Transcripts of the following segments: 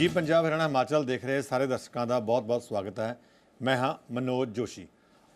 ਜੀ ਪੰਜਾਬ ਹਰਿਆਣਾ ਹਿਮਾਚਲ ਦੇਖ ਰਹੇ ਸਾਰੇ ਦਰਸ਼ਕਾਂ ਦਾ ਬਹੁਤ-ਬਹੁਤ ਸਵਾਗਤ ਹੈ। ਮੈਂ ਹਾਂ ਮਨੋਜ ਜੋਸ਼ੀ।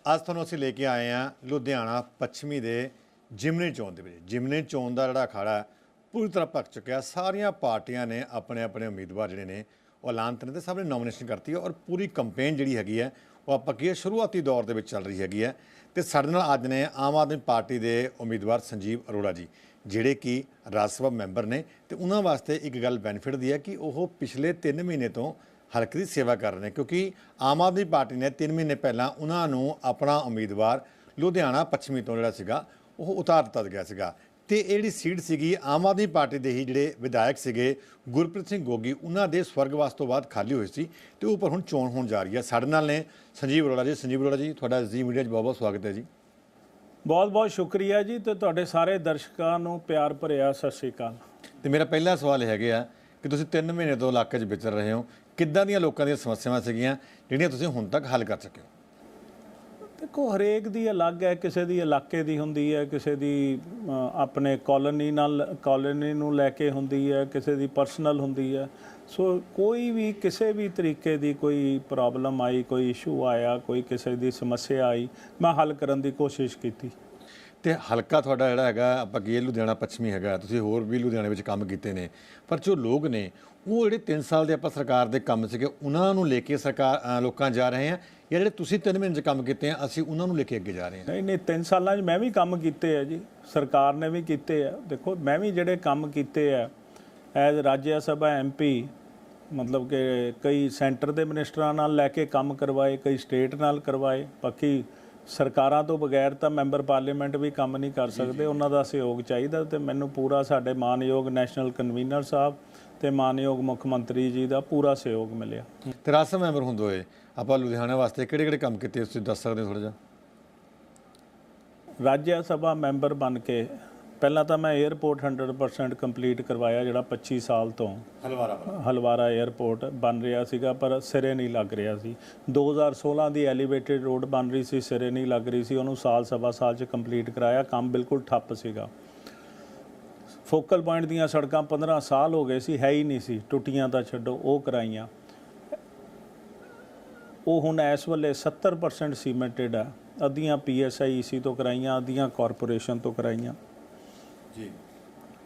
ਅੱਜ ਤੁਹਾਨੂੰ ਅਸੀਂ ਲੈ ਕੇ ਆਏ ਹਾਂ ਲੁਧਿਆਣਾ ਪੱਛਮੀ ਦੇ ਜਿਮਨੀ ਚੋਣ ਦੇ ਵਿੱਚ। ਜਿਮਨੀ ਚੋਣ ਦਾ ਜਿਹੜਾ ਅਖਾੜਾ ਪੂਰੀ ਤਰ੍ਹਾਂ ਪੱਕ ਚੁੱਕਿਆ। ਸਾਰੀਆਂ ਪਾਰਟੀਆਂ ਨੇ ਆਪਣੇ ਆਪਣੇ ਉਮੀਦਵਾਰ ਜਿਹੜੇ ਨੇ, ਉਹ ਐਲਾਨ ਨੇ ਤੇ ਸਭ ਨੇ ਨੋਮੀਨੇਸ਼ਨ ਕਰਤੀ ਹੈ ਔਰ ਪੂਰੀ ਕੈਂਪੇਨ ਜਿਹੜੀ ਹੈਗੀ ਹੈ, ਉਹ ਆਪਾਂ ਕੀ ਹੈ, ਸ਼ੁਰੂਆਤੀ ਦੌਰ ਦੇ ਵਿੱਚ ਚੱਲ ਰਹੀ ਹੈਗੀ ਹੈ। ਤੇ ਸਾਡੇ ਨਾਲ ਅੱਜ ਨੇ ਆਮ ਆਦਮੀ ਪਾਰਟੀ ਦੇ ਉਮੀਦਵਾਰ ਸੰਜੀਵ ਅਰੋੜਾ ਜੀ। ਜਿਹੜੇ ਕਿ ਰਾਜ ਸਭਾ ਮੈਂਬਰ ਨੇ ਤੇ ਉਹਨਾਂ ਵਾਸਤੇ ਇੱਕ ਗੱਲ ਬੈਨੀਫਿਟ ਦੀ ਹੈ ਕਿ ਉਹ ਪਿਛਲੇ 3 ਮਹੀਨੇ ਤੋਂ ਹਲਕੇ ਦੀ ਸੇਵਾ ਕਰ ਰਹੇ ਨੇ, ਕਿਉਂਕਿ ਆਮ ਆਦਮੀ ਪਾਰਟੀ ਨੇ 3 ਮਹੀਨੇ ਪਹਿਲਾਂ ਉਹਨਾਂ ਨੂੰ ਆਪਣਾ ਉਮੀਦਵਾਰ ਲੁਧਿਆਣਾ ਪੱਛਮੀ ਤੋਂ ਜਿਹੜਾ ਸੀਗਾ, ਉਹ ਉਤਾਰ ਦਿੱਤਾ ਗਿਆ ਸੀਗਾ। ਤੇ ਇਹ ਜਿਹੜੀ ਸੀਟ ਸੀਗੀ, ਆਮ ਆਦਮੀ ਪਾਰਟੀ ਦੇ ਹੀ ਜਿਹੜੇ ਵਿਧਾਇਕ ਸੀਗੇ, ਗੁਰਪ੍ਰੀਤ ਸਿੰਘ ਗੋਗੀ, ਉਹਨਾਂ ਦੇ ਸਵਰਗਵਾਸ ਤੋਂ ਬਾਅਦ ਖਾਲੀ ਹੋਈ ਸੀ ਤੇ ਉੱਪਰ ਹੁਣ ਚੋਣ ਹੋਣ ਜਾ ਰਹੀ ਹੈ ਸਾਡੇ ਨਾਲ ਨੇ ਸੰਜੀਵ ਅਰੋੜਾ ਜੀ। ਸੰਜੀਵ ਅਰੋੜਾ ਜੀ, ਤੁਹਾਡਾ ਜੀ ਮੀਡੀਆ 'ਚ ਬਹੁਤ ਬਹੁਤ ਸਵਾਗਤ ਹੈ ਜੀ। ਬਹੁਤ ਬਹੁਤ ਸ਼ੁਕਰੀਆ ਜੀ ਤੇ ਤੁਹਾਡੇ ਸਾਰੇ ਦਰਸ਼ਕਾਂ ਨੂੰ ਪਿਆਰ ਭਰਿਆ ਸਤਿ ਸ਼੍ਰੀ ਅਕਾਲ। ਤੇ ਮੇਰਾ ਪਹਿਲਾ ਸਵਾਲ ਹੈਗੇ ਆ ਕਿ ਤੁਸੀਂ 3 ਮਹੀਨੇ ਤੋਂ ਇਲਾਕੇ 'ਚ ਵਿਚਰ ਰਹੇ ਹੋ। ਕਿੱਦਾਂ ਦੀਆਂ ਲੋਕਾਂ ਦੀਆਂ ਸਮੱਸਿਆਵਾਂ ਸੀਗੀਆਂ ਜਿਹੜੀਆਂ ਤੁਸੀਂ ਹੁਣ ਤੱਕ ਹੱਲ ਕਰ ਸਕੇ ਹੋ? ਦੇਖੋ ਹਰੇਕ ਦੀ ਅਲੱਗ ਹੈ ਕਿਸੇ ਦੀ ਇਲਾਕੇ ਦੀ ਹੁੰਦੀ ਹੈ ਕਿਸੇ ਦੀ ਆਪਣੇ ਕਾਲੋਨੀ ਨਾਲ ਕਾਲੋਨੀ ਨੂੰ ਲੈ ਕੇ ਹੁੰਦੀ ਹੈ ਕਿਸੇ ਦੀ ਪਰਸਨਲ ਹੁੰਦੀ ਹੈ। ਸੋ ਕੋਈ ਵੀ ਕਿਸੇ ਵੀ ਤਰੀਕੇ ਦੀ ਕੋਈ ਪ੍ਰੋਬਲਮ ਆਈ ਕੋਈ ਇਸ਼ੂ ਆਇਆ ਕੋਈ ਕਿਸੇ ਦੀ ਸਮੱਸਿਆ ਆਈ ਮੈਂ ਹੱਲ ਕਰਨ ਦੀ ਕੋਸ਼ਿਸ਼ ਕੀਤੀ। ਤੇ ਹਲਕਾ ਤੁਹਾਡਾ ਜਿਹੜਾ ਹੈਗਾ ਆਪਾਂ ਕੀ ਲੁਧਿਆਣਾ ਪੱਛਮੀ ਹੈਗਾ ਤੁਸੀਂ ਹੋਰ ਵੀ ਲੁਧਿਆਣੇ ਵਿੱਚ ਕੰਮ ਕੀਤੇ ਨੇ ਪਰ ਜੋ ਲੋਕ ਨੇ ਉਹ ਜਿਹੜੇ 3 ਸਾਲ ਦੇ ਆਪਾਂ ਸਰਕਾਰ ਦੇ ਕੰਮ ਸੀਗੇ ਉਹਨਾਂ ਨੂੰ ਲੈ ਕੇ ਸਰਕਾਰ ਲੋਕਾਂ ਜਾ ਰਹੇ ਆ ਜਾਂ ਜਿਹੜੇ ਤੁਸੀਂ 3 ਮਹੀਨੇ 'ਚ ਕੰਮ ਕੀਤੇ ਆ ਅਸੀਂ ਉਹਨਾਂ ਨੂੰ ਲੈ ਕੇ ਅੱਗੇ ਜਾ ਰਹੇ ਹਾਂ ਨਹੀਂ ਨਹੀਂ 3 ਸਾਲਾਂ 'ਚ ਮੈਂ ਵੀ ਕੰਮ ਕੀਤੇ ਆ ਜੀ ਸਰਕਾਰ ਨੇ ਵੀ ਕੀਤੇ ਆ। ਦੇਖੋ ਮੈਂ ਵੀ ਜਿਹੜੇ ਕੰਮ ਕੀਤੇ ਆ ਐਜ਼ ਰਾਜ ਸਭਾ ਐਮਪੀ ਮਤਲਬ ਕਿ ਕਈ ਸੈਂਟਰ ਦੇ ਮਿਨਿਸਟਰਾਂ ਨਾਲ ਲੈ ਕੇ ਕੰਮ ਕਰਵਾਏ ਕਈ ਸਟੇਟ ਨਾਲ ਕਰਵਾਏ ਬਾਕੀ ਸਰਕਾਰਾਂ ਤੋਂ ਬਗੈਰ ਤਾਂ ਮੈਂਬਰ ਪਾਰਲੀਮੈਂਟ ਵੀ ਕੰਮ ਨਹੀਂ ਕਰ ਸਕਦੇ। ਉਹਨਾਂ ਦਾ ਸਹਿਯੋਗ ਚਾਹੀਦਾ ਤੇ ਮੈਨੂੰ ਪੂਰਾ ਸਾਡੇ ਮਾਨਯੋਗ ਨੈਸ਼ਨਲ ਕਨਵੀਨਰ ਸਾਹਿਬ ਤੇ ਮਾਨਯੋਗ ਮੁੱਖ ਮੰਤਰੀ ਜੀ ਦਾ ਪੂਰਾ ਸਹਿਯੋਗ ਮਿਲਿਆ। ਤੇ ਰਾਜ ਮੈਂਬਰ ਹੁੰਦੇ ਹੋਏ ਆਪਾਂ ਲੁਧਿਆਣਾ ਵਾਸਤੇ ਕਿਹੜੇ ਕਿਹੜੇ ਕੰਮ ਕੀਤੇ ਤੁਸੀਂ ਦੱਸ ਸਕਦੇ ਹੋ ਥੋੜਾ ਜਿਹਾ? ਰਾਜ ਸਭਾ ਮੈਂਬਰ ਬਣ ਕੇ ਪਹਿਲਾਂ ਤਾਂ ਮੈਂ 에ਅਰਪੋਰਟ 100% ਕੰਪਲੀਟ ਕਰਵਾਇਆ ਜਿਹੜਾ 25 ਸਾਲ ਤੋਂ। ਹਲਵਾਰਾ ਹਲਵਾਰਾ 에ਅਰਪੋਰਟ ਬਣ ਰਿਹਾ ਸੀਗਾ ਪਰ ਸਿਰੇ ਨਹੀਂ ਲੱਗ ਰਿਹਾ ਸੀ। 2016 ਦੀ ਐਲੀਵੇਟਡ ਰੋਡ ਬਣ ਰਹੀ ਸੀ ਸਿਰੇ ਨਹੀਂ ਲੱਗ ਰਹੀ ਸੀ ਉਹਨੂੰ ਸਾਲ ਸਵਾ ਸਾਲ ਚ ਕੰਪਲੀਟ ਕਰਾਇਆ ਕੰਮ ਬਿਲਕੁਲ ਠੱਪ ਸੀਗਾ। ਫੋਕਲ ਪੁਆਇੰਟ ਦੀਆਂ ਸੜਕਾਂ 15 ਸਾਲ ਹੋ ਗਏ ਸੀ ਹੈ ਹੀ ਨਹੀਂ ਸੀ ਟੁੱਟੀਆਂ ਤਾਂ ਛੱਡੋ ਉਹ ਕਰਾਈਆਂ। ਉਹ ਹੁਣ ਇਸ ਵੇਲੇ 70% ਸੀਮੈਂਟਡ ਆ ਅੱਧੀਆਂ ਪੀਐਸਆਈਸੀ ਤੋਂ ਕਰਾਈਆਂ ਅੱਧੀਆਂ ਕਾਰਪੋਰੇਸ਼ਨ ਤੋਂ ਕਰਾਈਆਂ। ਜੀ।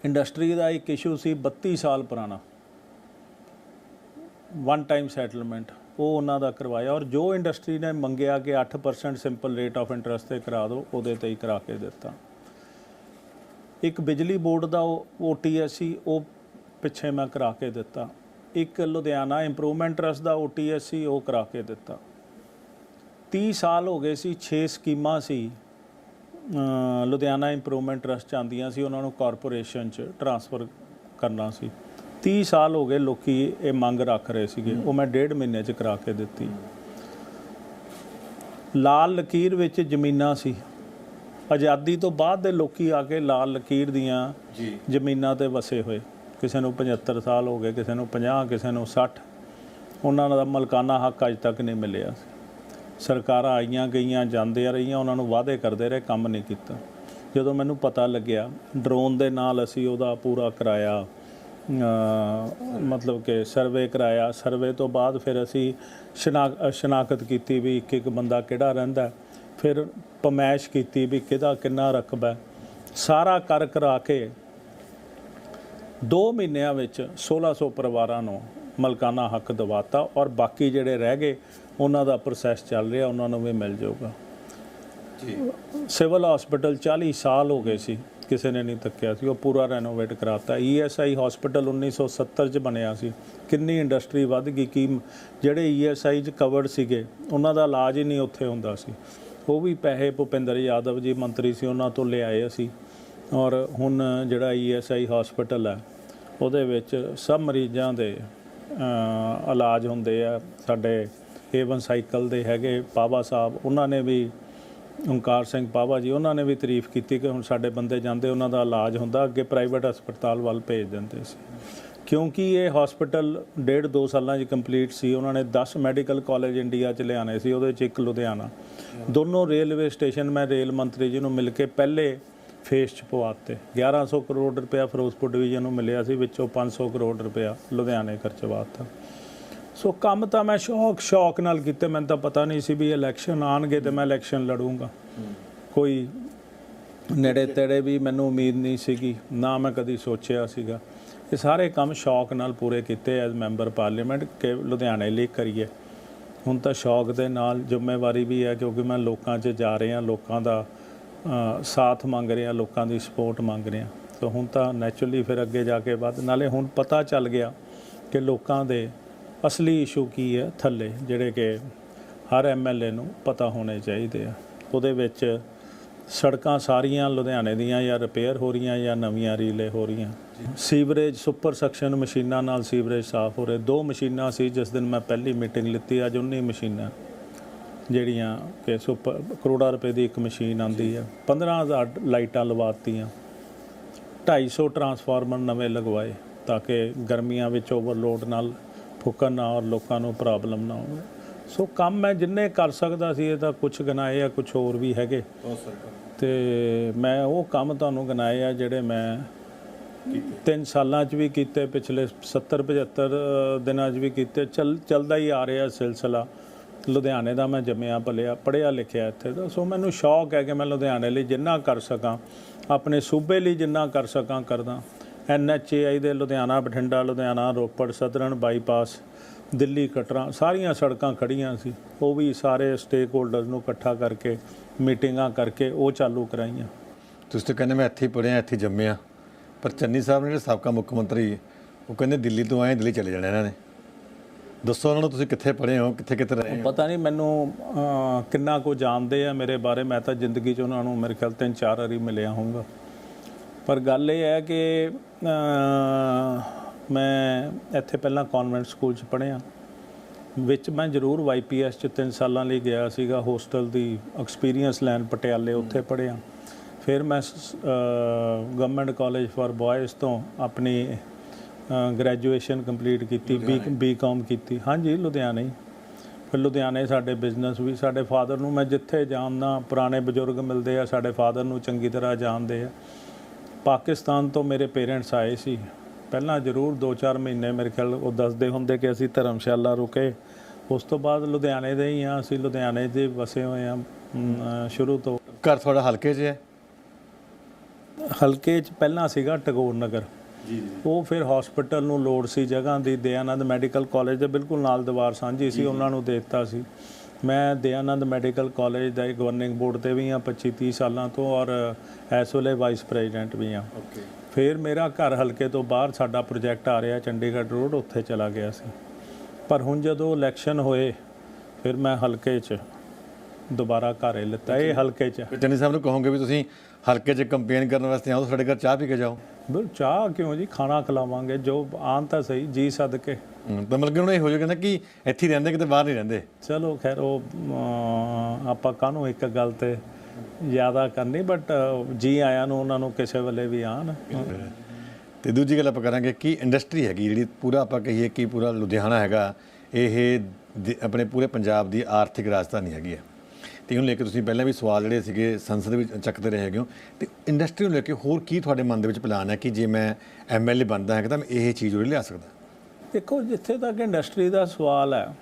ਇੰਡਸਟਰੀ ਦਾ ਇੱਕ ਇਸ਼ੂ ਸੀ 32 ਸਾਲ ਪੁਰਾਣਾ। ਵਨ ਟਾਈਮ ਸੈਟਲਮੈਂਟ ਉਹ ਉਹਨਾਂ ਦਾ ਕਰਵਾਇਆ ਔਰ ਜੋ ਇੰਡਸਟਰੀ ਨੇ ਮੰਗਿਆ ਕਿ 8% ਸਿੰਪਲ ਰੇਟ ਆਫ ਇੰਟਰਸਟ ਤੇ ਕਰਾ ਦਿਓ, ਉਹਦੇ ਤੇ ਹੀ ਕਰਾ ਕੇ ਦਿੱਤਾ। ਇੱਕ ਬਿਜਲੀ ਬੋਰਡ ਦਾ ਓਟੀਐਸ ਸੀ, ਉਹ ਪਿੱਛੇ ਮੈਂ ਕਰਾ ਕੇ ਦਿੱਤਾ। ਇੱਕ ਲੁਧਿਆਣਾ ਇੰਪਰੂਵਮੈਂਟ ਟਰਸਟ ਦਾ ਓਟੀਐਸ ਸੀ, ਉਹ ਕਰਾ ਕੇ ਦਿੱਤਾ। 30 ਸਾਲ ਹੋ ਗਏ ਸੀ 6 ਸਕੀਮਾਂ ਸੀ। ਲੁਧਿਆਣਾ ਇੰਪਰੂਵਮੈਂਟ ਟਰਸਟ ਚ ਆਉਂਦੀਆਂ ਸੀ ਉਹਨਾਂ ਨੂੰ ਕਾਰਪੋਰੇਸ਼ਨ ਚ ਟਰਾਂਸਫਰ ਕਰਨਾ ਸੀ। 30 ਸਾਲ ਹੋ ਗਏ ਲੋਕੀ ਇਹ ਮੰਗ ਰੱਖ ਰਹੇ ਸੀਗੇ। ਉਹ ਮੈਂ ਡੇਢ ਮਹੀਨੇ ਚ ਕਰਾ ਕੇ ਦਿੱਤੀ। ਲਾਲ ਲਕੀਰ ਵਿੱਚ ਜ਼ਮੀਨਾਂ ਸੀ। ਆਜ਼ਾਦੀ ਤੋਂ ਬਾਅਦ ਦੇ ਲੋਕੀ ਆ ਕੇ ਲਾਲ ਲਕੀਰ ਦੀਆਂ ਜੀ। ਜ਼ਮੀਨਾਂ ਤੇ ਵਸੇ ਹੋਏ। ਕਿਸੇ ਨੂੰ 75 ਸਾਲ ਹੋ ਗਏ ਕਿਸੇ ਨੂੰ 50 ਕਿਸੇ ਨੂੰ 60 ਉਹਨਾਂ ਦਾ ਮਲਕਾਨਾ ਹੱਕ ਅਜ ਤੱਕ ਨਹੀਂ ਮਿਲਿਆ। ਸਰਕਾਰਾਂ ਆਈਆਂ ਗਈਆਂ, ਜਾਂਦੀਆਂ ਰਹੀਆਂ, ਉਹਨਾਂ ਨੂੰ ਵਾਅਦੇ ਕਰਦੇ ਰਹੇ, ਕੰਮ ਨਹੀਂ ਕੀਤਾ। ਜਦੋਂ ਮੈਨੂੰ ਪਤਾ ਲੱਗਿਆ, ਡਰੋਨ ਦੇ ਨਾਲ ਅਸੀਂ ਉਹਦਾ ਪੂਰਾ ਕਰਾਇਆ ਮਤਲਬ ਕਿ ਸਰਵੇ ਕਰਾਇਆ। ਸਰਵੇ ਤੋਂ ਬਾਅਦ ਫਿਰ ਅਸੀਂ ਸ਼ਨਾਖ- ਸ਼ਨਾਖਤ ਕੀਤੀ ਵੀ ਇੱਕ ਇੱਕ ਬੰਦਾ ਕਿਹੜਾ ਰਹਿੰਦਾ ਫਿਰ ਪਮੈਸ਼ ਕੀਤੀ ਵੀ ਕਿਹਦਾ ਕਿੰਨਾ ਰਕਬਾ ਸਾਰਾ ਕਰ ਕਰਾ ਕੇ 2 ਮਹੀਨਿਆਂ ਵਿੱਚ 1600 ਪਰਿਵਾਰਾਂ ਨੂੰ ਮਲਕਾਨਾ ਹੱਕ ਦਿਵਾਤਾ ਔਰ ਬਾਕੀ ਜਿਹੜੇ ਰਹਿ ਗਏ ਉਹਨਾਂ ਦਾ ਪ੍ਰੋਸੈਸ ਚੱਲ ਰਿਹਾ ਉਹਨਾਂ ਨੂੰ ਵੀ ਮਿਲ ਜਾਊਗਾ। ਜੀ। ਸਿਵਲ ਹਸਪੀਟਲ 40 ਸਾਲ ਹੋ ਗਏ ਸੀ ਕਿਸੇ ਨੇ ਨਹੀਂ ਤੱਕਿਆ ਸੀ ਉਹ ਪੂਰਾ ਰੈਨੋਵੇਟ ਕਰਾਤਾ। ਈਐਸਆਈ ਹਸਪੀਟਲ 1970 ਚ ਬਣਿਆ ਸੀ। ਕਿੰਨੀ ਇੰਡਸਟਰੀ ਵੱਧ ਗਈ ਕੀ ਜਿਹੜੇ ਈਐਸਆਈ ਚ ਕਵਰਡ ਸੀਗੇ ਉਹਨਾਂ ਦਾ ਇਲਾਜ ਹੀ ਨਹੀਂ ਉੱਥੇ ਹੁੰਦਾ ਸੀ। ਉਹ ਵੀ ਪੈਸੇ ਭੁਪਿੰਦਰ ਯਾਦਵ ਜੀ ਮੰਤਰੀ ਸੀ ਉਹਨਾਂ ਤੋਂ ਲਿਆਏ ਅਸੀਂ। ਔਰ ਹੁਣ ਜਿਹੜਾ ਈਐਸਆਈ ਹਸਪੀਟਲ ਹੈ ਉਹਦੇ ਵਿੱਚ ਸਭ ਮਰੀਜ਼ਾਂ ਦੇ ਇਲਾਜ ਹੁੰਦੇ ਆ ਸਾਡੇ ਏਵਨ ਸਾਈਕਲ ਦੇ ਹੈਗੇ ਪਾਵਾ ਸਾਹਿਬ, ਉਹਨਾਂ ਨੇ ਵੀ ਓਂਕਾਰ ਸਿੰਘ ਪਾਵਾ ਜੀ, ਉਹਨਾਂ ਨੇ ਵੀ ਤਾਰੀਫ ਕੀਤੀ ਕਿ ਹੁਣ ਸਾਡੇ ਬੰਦੇ ਜਾਂਦੇ, ਉਹਨਾਂ ਦਾ ਇਲਾਜ ਹੁੰਦਾ, ਅੱਗੇ ਪ੍ਰਾਈਵੇਟ ਹਸਪਤਾਲ ਵੱਲ ਭੇਜ ਦਿੰਦੇ ਸੀ। ਕਿਉਂਕਿ ਇਹ ਹਸਪੀਟਲ ਡੇਢ ਦੋ ਸਾਲਾਂ 'ਚ ਕੰਪਲੀਟ ਸੀ, ਉਹਨਾਂ ਨੇ 10 ਮੈਡੀਕਲ ਕਾਲਜ ਇੰਡੀਆ 'ਚ ਲਿਆਣੇ ਸੀ, ਉਹਦੇ 'ਚ ਇੱਕ ਲੁਧਿਆਣਾ। ਦੋਨੋਂ ਰੇਲਵੇ ਸਟੇਸ਼ਨ ਮੈਂ ਰੇਲ ਮੰਤਰੀ ਜੀ ਨੂੰ ਮਿਲ ਕੇ ਪਹਿਲੇ ਫੇਸ 'ਚ ਪਵਾਤੇ। 1100 ਕਰੋੜ ਰੁਪਇਆ ਫਿਰੋਜ਼ਪੁਰ ਡਿਵੀਜ਼ਨ ਨੂੰ ਮਿਲਿਆ ਸੀ, ਵਿੱਚੋਂ 500 ਕਰੋੜ ਰੁਪਇਆ ਲੁਧਿਆਣੇ ਖਰਚਵਾਤਾ ਸੋ ਕੰਮ ਤਾਂ ਮੈਂ ਸ਼ੌਕ ਸ਼ੌਕ ਨਾਲ ਕੀਤੇ, ਮੈਨੂੰ ਤਾਂ ਪਤਾ ਨਹੀਂ ਸੀ ਵੀ ਇਲੈਕਸ਼ਨ ਆਣਗੇ ਤੇ ਮੈਂ ਇਲੈਕਸ਼ਨ ਲੜੂੰਗਾ। ਕੋਈ ਨੇੜੇ ਤੇੜੇ ਵੀ ਮੈਨੂੰ ਉਮੀਦ ਨਹੀਂ ਸੀਗੀ, ਨਾ ਮੈਂ ਕਦੀ ਸੋਚਿਆ ਸੀਗਾ। ਇਹ ਸਾਰੇ ਕੰਮ ਸ਼ੌਕ ਨਾਲ ਪੂਰੇ ਕੀਤੇ ਐਜ਼ ਮੈਂਬਰ ਪਾਰਲੀਮੈਂਟ, ਕਿ ਲੁਧਿਆਣੇ ਲਈ ਕਰੀਏ। ਹੁਣ ਤਾਂ ਸ਼ੌਕ ਦੇ ਨਾਲ ਜ਼ਿੰਮੇਵਾਰੀ ਵੀ ਹੈ, ਕਿਉਂਕਿ ਮੈਂ ਲੋਕਾਂ 'ਚ ਜਾ ਰਿਹਾ, ਲੋਕਾਂ ਦਾ ਸਾਥ ਮੰਗ ਰਿਹਾ ਲੋਕਾਂ ਦੀ ਸਪੋਰਟ ਮੰਗ ਰਿਹਾ ਸੋ ਹੁਣ ਤਾਂ ਨੈਚੁਰਲੀ ਫਿਰ ਅੱਗੇ ਜਾ ਕੇ ਵੱਧ, ਨਾਲੇ ਹੁਣ ਪਤਾ ਚੱਲ ਗਿਆ ਕਿ ਲੋਕਾਂ ਦੇ ਅਸਲੀ ਇਸ਼ੂ ਕੀ ਹੈ ਥੱਲੇ, ਜਿਹੜੇ ਕਿ ਹਰ ਐਮਐਲਏ ਨੂੰ ਪਤਾ ਹੋਣੇ ਚਾਹੀਦੇ ਆ। ਉਹਦੇ ਵਿੱਚ ਸੜਕਾਂ ਸਾਰੀਆਂ ਲੁਧਿਆਣੇ ਦੀਆਂ ਜਾਂ ਰਿਪੇਅਰ ਹੋ ਰਹੀਆਂ ਜਾਂ ਨਵੀਆਂ ਰੀਲੇ ਹੋ ਰਹੀਆਂ। ਸੀਵਰੇਜ ਸੁਪਰ ਸਕਸ਼ਨ ਮਸ਼ੀਨਾਂ ਨਾਲ ਸੀਵਰੇਜ ਸਾਫ਼ ਹੋ ਰਹੇ। ਦੋ ਮਸ਼ੀਨਾਂ ਸੀ, ਜਿਸ ਦਿਨ ਮੈਂ ਪਹਿਲੀ ਮੀਟਿੰਗ ਲਿੱਤੀ, ਅੱਜ 19 ਮਸ਼ੀਨਾਂ। ਜਿਹੜੀਆਂ ਕਿ ਸੁਪਰ ਕਰੋੜਾਂ ਰੁਪਏ ਦੀ ਇੱਕ ਮਸ਼ੀਨ ਆਂਦੀ ਹੈ 15000 ਲਾਈਟਾਂ ਲਵਾਤੀਆਂ। 250 ਟਰਾਂਸਫਾਰਮਰ ਨਵੇਂ ਲਗਵਾਏ ਤਾਂ ਕਿ ਗਰਮੀਆਂ ਵਿੱਚ ਓਵਰਲੋਡ ਨਾਲ ਫੁੱਕਣ ਨਾ ਔਰ ਲੋਕਾਂ ਨੂੰ ਪ੍ਰੋਬਲਮ ਨਾ ਹੋਵੇ। ਸੋ ਕੰਮ ਮੈਂ ਜਿੰਨੇ ਕਰ ਸਕਦਾ ਸੀ, ਇਹ ਤਾਂ ਕੁਝ ਗਨਾਏ ਆ ਕੁਝ ਹੋਰ ਵੀ ਹੈਗੇ। ਤੇ ਮੈਂ ਉਹ ਕੰਮ ਤੁਹਾਨੂੰ ਗਨਾਏ ਆ ਜਿਹੜੇ ਮੈਂ ਤਿੰਨ ਸਾਲਾਂ 'ਚ ਵੀ ਕੀਤੇ, ਪਿਛਲੇ 70 75 ਦਿਨਾਂ 'ਚ ਵੀ ਕੀਤੇ। ਚੱਲ, ਚੱਲਦਾ ਹੀ ਆ ਰਿਹਾ ਸਿਲਸਿਲਾ। ਲੁਧਿਆਣੇ ਦਾ ਮੈਂ ਜੰਮਿਆ ਪਲਿਆ ਪੜਿਆ ਲਿਖਿਆ ਇੱਥੇ ਦਾ। ਸੋ ਮੈਨੂੰ ਸ਼ੌਕ ਹੈ ਕਿ ਮੈਂ ਲੁਧਿਆਣੇ ਲਈ ਜਿੰਨਾ ਕਰ ਸਕਾਂ, ਆਪਣੇ ਸੂਬੇ ਲਈ ਜਿੰਨਾ ਕਰ ਸਕਾਂ ਕਰਦਾ। ਐਨਐਚਏਆਈ ਦੇ ਲੁਧਿਆਣਾ, ਬਠਿੰਡਾ, ਲੁਧਿਆਣਾ, ਰੋਪੜ, ਸਦਰਨ ਬਾਈਪਾਸ, ਦਿੱਲੀ ਕਟਰਾ, ਸਾਰੀਆਂ ਸੜਕਾਂ ਖੜੀਆਂ ਸੀ। ਉਹ ਵੀ ਸਾਰੇ ਸਟੇਕ ਹੋਲਡਰਸ ਨੂੰ ਇਕੱਠਾ ਕਰਕੇ, ਮੀਟਿੰਗਾਂ ਕਰਕੇ ਉਹ ਚਾਲੂ ਕਰਾਈਆਂ। ਤੁਸੀਂ ਤਾਂ ਕਹਿੰਦੇ ਮੈਂ ਇੱਥੇ ਹੀ ਪੜ੍ਹਿਆ, ਇੱਥੇ ਜੰਮਿਆ। ਪਰ ਚੰਨੀ ਸਾਹਿਬ ਨੇ ਜਿਹੜੇ ਸਾਬਕਾ ਮੁੱਖ ਮੰਤਰੀ, ਉਹ ਕਹਿੰਦੇ ਦਿੱਲੀ ਤੋਂ ਆਏ, ਦਿੱਲੀ ਚਲੇ ਜਾਣਾ ਇਹਨਾਂ ਨੇ। ਦੱਸੋ ਉਹਨਾਂ ਨੂੰ ਤੁਸੀਂ ਕਿੱਥੇ ਪੜ੍ਹੇ ਹੋ, ਕਿੱਥੇ ਕਿੱਥੇ ਰਹੇ ਹੋ? ਪਤਾ ਨਹੀਂ, ਮੈਨੂੰ ਕਿੰਨਾ ਕੋ ਜਾਣਦੇ ਆ ਮੇਰੇ ਬਾਰੇ। ਮੈਂ ਤਾਂ ਜ਼ਿੰਦਗੀ 'ਚ ਉਹਨਾਂ ਨੂੰ ਮੇਰੇ ਖਿਆਲ ਤਿੰਨ ਚਾਰ ਵਾਰੀ ਮਿਲਿਆ ਹੋਊਗਾ। ਪਰ ਗੱਲ ਇਹ ਹੈ ਕਿ ਮੈਂ ਇੱਥੇ ਪਹਿਲਾਂ ਕਨਵੈਂਟ ਸਕੂਲ 'ਚ ਪੜ੍ਹਿਆ, ਵਿੱਚ ਮੈਂ ਜ਼ਰੂਰ ਵਾਈਪੀਐਸ 'ਚ 3 ਸਾਲਾਂ ਲਈ ਗਿਆ ਸੀਗਾ। ਹੋਸਟਲ ਦੀ ਐਕਸਪੀਰੀਅੰਸ ਲੈਣ ਪਟਿਆਲੇ ਉੱਥੇ ਪੜ੍ਹਿਆ। ਫਿਰ ਮੈਂ ਗਵਰਨਮੈਂਟ ਕਾਲਜ ਫਾਰ ਬॉयਜ਼ ਤੋਂ ਆਪਣੀ ਗ੍ਰੈਜੂਏਸ਼ਨ ਕੰਪਲੀਟ ਕੀਤੀ ਬੀ ਬੀਕਾਮ ਕੀਤੀ। ਹਾਂਜੀ ਲੁਧਿਆਣੇ। ਹੀ ਫਿਰ ਲੁਧਿਆਣੇ ਸਾਡੇ ਬਿਜ਼ਨਸ ਵੀ ਸਾਡੇ ਫਾਦਰ ਨੂੰ ਮੈਂ ਜਿੱਥੇ ਜਾਣਦਾ ਪੁਰਾਣੇ ਬਜ਼ੁਰਗ ਮਿਲਦੇ ਆ ਸਾਡੇ ਫਾਦਰ ਨੂੰ ਚੰਗੀ ਤਰ੍ਹਾਂ ਜਾਣਦੇ ਆ। ਪਾਕਿਸਤਾਨ ਤੋਂ ਮੇਰੇ ਪੇਰੈਂਟਸ ਆਏ ਸੀ। ਪਹਿਲਾਂ ਜ਼ਰੂਰ 2-4 ਮਹੀਨੇ ਮੇਰੇ ਖਿਆਲ ਉਹ ਦੱਸਦੇ ਹੁੰਦੇ ਕਿ ਅਸੀਂ ਧਰਮਸ਼ਾਲਾ ਰੁਕੇ। ਉਸ ਤੋਂ ਬਾਅਦ ਲੁਧਿਆਣੇ ਦੇ ਹੀ ਆ ਅਸੀਂ ਲੁਧਿਆਣੇ ਦੇ ਵਸੇ ਹੋਏ ਆ ਸ਼ੁਰੂ ਤੋਂ। ਘਰ ਤੁਹਾਡਾ ਹਲਕੇ 'ਚ ਹੈ ਹਲਕੇ 'ਚ ਪਹਿਲਾਂ ਸੀਗਾ ਟਗੋਰ ਨਗਰ। ਉਹ ਫਿਰ ਹਸਪੀਟਲ ਨੂੰ ਲੋੜ ਸੀ ਜਗ੍ਹਾ ਦੀ ਦਇਆਨੰਦ ਮੈਡੀਕਲ ਕਾਲਜ ਦੇ ਬਿਲਕੁਲ ਨਾਲ ਦੀਵਾਰ ਸਾਂਝੀ ਸੀ ਉਹਨਾਂ ਨੂੰ ਦੇ ਦਿੱਤਾ ਸੀ। ਮੈਂ ਦਇਆਨੰਦ ਮੈਡੀਕਲ ਕਾਲਜ ਦਾ ਗਵਰਨਿੰਗ ਬੋਰਡ ਤੇ ਵੀ ਹਾਂ 25 30 ਸਾਲਾਂ ਤੋਂ ਔਰ ਇਸ ਵੇਲੇ ਵਾਈਸ ਪ੍ਰੈਜ਼ੀਡੈਂਟ ਵੀ ਹਾਂ। ਓਕੇ ਫਿਰ ਮੇਰਾ ਘਰ ਹਲਕੇ ਤੋਂ ਬਾਹਰ ਸਾਡਾ ਪ੍ਰੋਜੈਕਟ ਆ ਰਿਹਾ ਚੰਡੀਗੜ੍ਹ ਰੋਡ ਉੱਥੇ ਚਲਾ ਗਿਆ ਸੀ। ਪਰ ਹੁਣ ਜਦੋਂ ਇਲੈਕਸ਼ਨ ਹੋਏ ਫਿਰ ਮੈਂ ਹਲਕੇ 'ਚ ਦੁਬਾਰਾ ਘਰ ਲਿੱਤਾ ਇਹ ਹਲਕੇ 'ਚ। ਚੰਨੀ ਸਾਹਿਬ ਨੂੰ ਕਹੋਗੇ ਵੀ ਤੁਸੀਂ ਹਲਕੇ 'ਚ ਕੰਪੇਨ ਕਰਨ ਵਾਸਤੇ ਆਓ ਸਾਡੇ ਘਰ ਚਾਹ ਪੀ ਕੇ ਜਾਓ। ਬਿਲ ਚਾਹ ਕਿਉਂ ਜੀ? ਖਾਣਾ ਖਿਲਾਵਾਂਗੇ ਜੋ ਆਨ ਤਾਂ ਸਹੀ ਜੀ ਸਦਕੇ। ਮਤਲਬ ਕਿ ਉਹਨਾਂ ਇਹ ਹੋ ਜਾਊਗਾ ਨਾ ਕਿ ਇੱਥੇ ਹੀ ਰਹਿੰਦੇ ਕਿਤੇ ਬਾਹਰ ਨਹੀਂ ਰਹਿੰਦੇ। ਚਲੋ ਖੈਰ ਉਹ ਆਪਾਂ ਕਾਹਨੂੰ ਇੱਕ ਗੱਲ ਤੇ ਜ਼ਿਆਦਾ ਕਰਨੀ ਬਟ ਜੀ ਆਇਆਂ ਨੂੰ ਉਹਨਾਂ ਨੂੰ ਕਿਸੇ ਵੇਲੇ ਵੀ ਆਣ ਤੇ ਦੂਜੀ ਗੱਲ ਆਪਾਂ ਕਰਾਂਗੇ ਕਿ ਇੰਡਸਟਰੀ ਹੈਗੀ ਜਿਹੜੀ ਪੂਰਾ ਆਪਾਂ ਕਹੀਏ ਕਿ ਪੂਰਾ ਲੁਧਿਆਣਾ ਹੈਗਾ ਇਹ ਆਪਣੇ ਪੂਰੇ ਪੰਜਾਬ ਦੀ ਆਰਥਿਕ ਰਾਜਧਾਨੀ ਹੈਗੀ ਹੈ ਤੇ ਇਹਨੂੰ ਲੈ ਕੇ ਤੁਸੀਂ ਪਹਿਲਾਂ ਵੀ ਸਵਾਲ ਜਿਹੜੇ ਸੀਗੇ ਸੰਸਦ ਵਿੱਚ ਚੱਕਦੇ ਰਹੇ ਹੈਗੇ ਹੋ। ਤੇ ਇੰਡਸਟਰੀ ਨੂੰ ਲੈ ਕੇ ਹੋਰ ਕੀ ਤੁਹਾਡੇ ਮਨ ਦੇ ਵਿੱਚ ਪਲਾਨ ਹੈ ਕਿ ਜੇ ਮੈਂ ਐਮਐਲਏ ਬਣਦਾ ਹੈਗਾ ਤਾਂ ਮੈਂ ਇਹ ਚੀਜ਼ ਉਰੇ ਲਿਆ ਸਕਦਾ? ਦੇਖੋ, ਜਿੱਥੇ ਤੱਕ ਇੰਡਸਟਰੀ ਦਾ ਸਵਾਲ ਹੈ,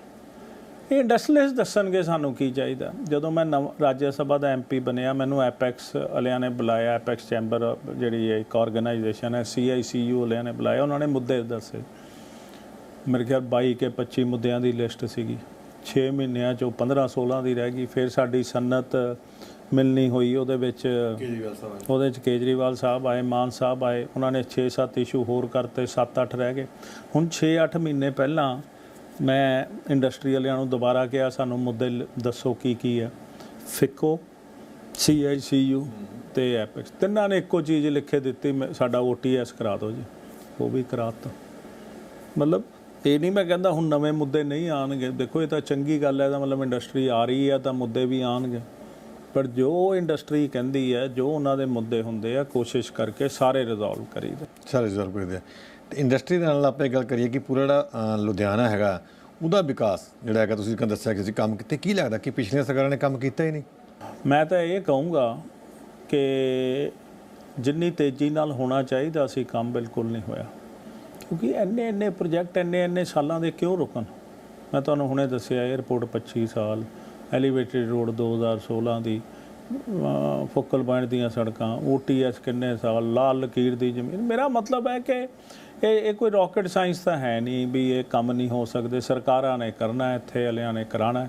ਇਹ ਇੰਡਸਟਰੀਅਲਿਸਟ ਦੱਸਣਗੇ ਸਾਨੂੰ ਕੀ ਚਾਹੀਦਾ। ਜਦੋਂ ਮੈਂ ਨਵ ਰਾਜ ਸਭਾ ਦਾ ਐਮਪੀ ਬਣਿਆ, ਮੈਨੂੰ ਐਪੈਕਸ ਵਾਲਿਆਂ ਨੇ ਬੁਲਾਇਆ ਐਪੈਕਸ ਚੈਂਬਰ ਜਿਹੜੀ ਹੈ ਇੱਕ ਆਰਗੇਨਾਈਜੇਸ਼ਨ ਹੈ ਸੀਆਈਸੀਯੂ ਵਾਲਿਆਂ ਨੇ ਬੁਲਾਇਆ, ਉਹਨਾਂ ਨੇ ਮੁੱਦੇ ਦੱਸੇ। ਮੇਰੇ ਖਿਆਲ 22 ਕੇ 25 ਮੁੱਦਿਆਂ ਦੀ ਲਿਸਟ ਸੀਗੀ। 6 ਮਹੀਨਿਆਂ ਚੋਂ 15 16 ਦੀ ਰਹਿ ਗਈ ਫਿਰ ਸਾਡੀ ਸਨਅਤ ਮਿਲਣੀ ਹੋਈ ਉਹਦੇ ਵਿੱਚ। ਉਹਦੇ ਚ ਕੇਜਰੀਵਾਲ ਸਾਹਿਬ ਆਏ ਮਾਨ ਸਾਹਿਬ ਆਏ ਉਹਨਾਂ ਨੇ 6-7 ਇਸ਼ੂ ਹੋਰ ਕਰਤੇ 7-8 ਰਹਿ ਗਏ। ਹੁਣ 6-8 ਮਹੀਨੇ ਪਹਿਲਾਂ ਮੈਂ ਇੰਡਸਟਰੀ ਵਾਲਿਆਂ ਨੂੰ ਦੁਬਾਰਾ ਕਿਹਾ ਸਾਨੂੰ ਮੁੱਦੇ ਦੱਸੋ ਕੀ ਕੀ ਹੈ। ਫਿਕੋ ਸੀਆਈਸੀਯੂ ਤੇ ਐਪੈਕਸ ਤਿੰਨਾਂ ਨੇ ਇੱਕੋ ਚੀਜ਼ ਲਿਖੇ ਦਿੱਤੀ ਸਾਡਾ ਓਟੀਐਸ ਕਰਾ ਦਿਓ ਜੀ। ਉਹ ਵੀ ਕਰਾਤਾ। ਮਤਲਬ ਇਹ ਨਹੀਂ ਮੈਂ ਕਹਿੰਦਾ ਹੁਣ ਨਵੇਂ ਮੁੱਦੇ ਨਹੀਂ ਆਣਗੇ ਦੇਖੋ ਇਹ ਤਾਂ ਚੰਗੀ ਗੱਲ ਹੈ ਇਹਦਾ ਮਤਲਬ ਇੰਡਸਟਰੀ ਆ ਰਹੀ ਹੈ ਤਾਂ ਮੁੱਦੇ ਵੀ ਆਣਗੇ ਪਰ ਜੋ ਇੰਡਸਟਰੀ ਕਹਿੰਦੀ ਹੈ ਜੋ ਉਹਨਾਂ ਦੇ ਮੁੱਦੇ ਹੁੰਦੇ ਆ ਕੋਸ਼ਿਸ਼ ਕਰਕੇ ਸਾਰੇ ਰਿਜ਼ੋਲਵ ਕਰੀਦੇ ਸਾਰੇ ਰਿਜ਼ਰਵ ਕਰਦੇ ਤੇ ਇੰਡਸਟਰੀ ਦੇ ਨਾਲ ਆਪਾਂ ਇਹ ਗੱਲ ਕਰੀਏ ਕਿ ਪੂਰਾ ਜਿਹੜਾ ਲੁਧਿਆਣਾ ਹੈਗਾ ਉਹਦਾ ਵਿਕਾਸ ਜਿਹੜਾ ਹੈਗਾ ਤੁਸੀਂ ਕਹਿੰਦੇ ਦੱਸਿਆ ਕਿ ਤੁਸੀਂ ਕੰਮ ਕੀਤੇ ਕੀ ਲੱਗਦਾ ਕਿ ਪਿਛਲੀਆਂ ਸਰਕਾਰਾਂ ਨੇ ਕੰਮ ਕੀਤਾ ਹੀ ਨਹੀਂ? ਮੈਂ ਤਾਂ ਇਹ ਕਹੂੰਗਾ ਕਿ ਜਿੰਨੀ ਤੇਜ਼ੀ ਨਾਲ ਹੋਣਾ ਚਾਹੀਦਾ ਸੀ ਕੰਮ ਬਿਲਕੁਲ ਨਹੀਂ ਹੋਇਆ। ਕਿਉਂਕਿ ਇੰਨੇ ਇੰਨੇ ਪ੍ਰੋਜੈਕਟ ਇੰਨੇ ਇੰਨੇ ਸਾਲਾਂ ਦੇ ਕਿਉਂ ਰੁਕਣ? ਮੈਂ ਤੁਹਾਨੂੰ ਹੁਣੇ ਦੱਸਿਆ 에어ਪੋਰਟ 25 ਸਾਲ ਐਲੀਵੇਟਡ ਰੋਡ 2016 ਦੀ ਫੋਕਲ ਪੁਆਇੰਟ ਦੀਆਂ ਸੜਕਾਂ OTS ਕਿੰਨੇ ਸਾਲ, ਲਾਲ ਲਕੀਰ ਦੀ ਜ਼ਮੀਨ। ਮੇਰਾ ਮਤਲਬ ਹੈ ਕਿ ਇਹ ਇਹ ਕੋਈ ਰਾਕਟ ਸਾਇੰਸ ਤਾਂ ਹੈ ਨਹੀਂ ਵੀ ਇਹ ਕੰਮ ਨਹੀਂ ਹੋ ਸਕਦੇ। ਸਰਕਾਰਾਂ ਨੇ ਕਰਨਾ ਇੱਥੇ ਵਾਲਿਆਂ ਨੇ ਕਰਾਣਾ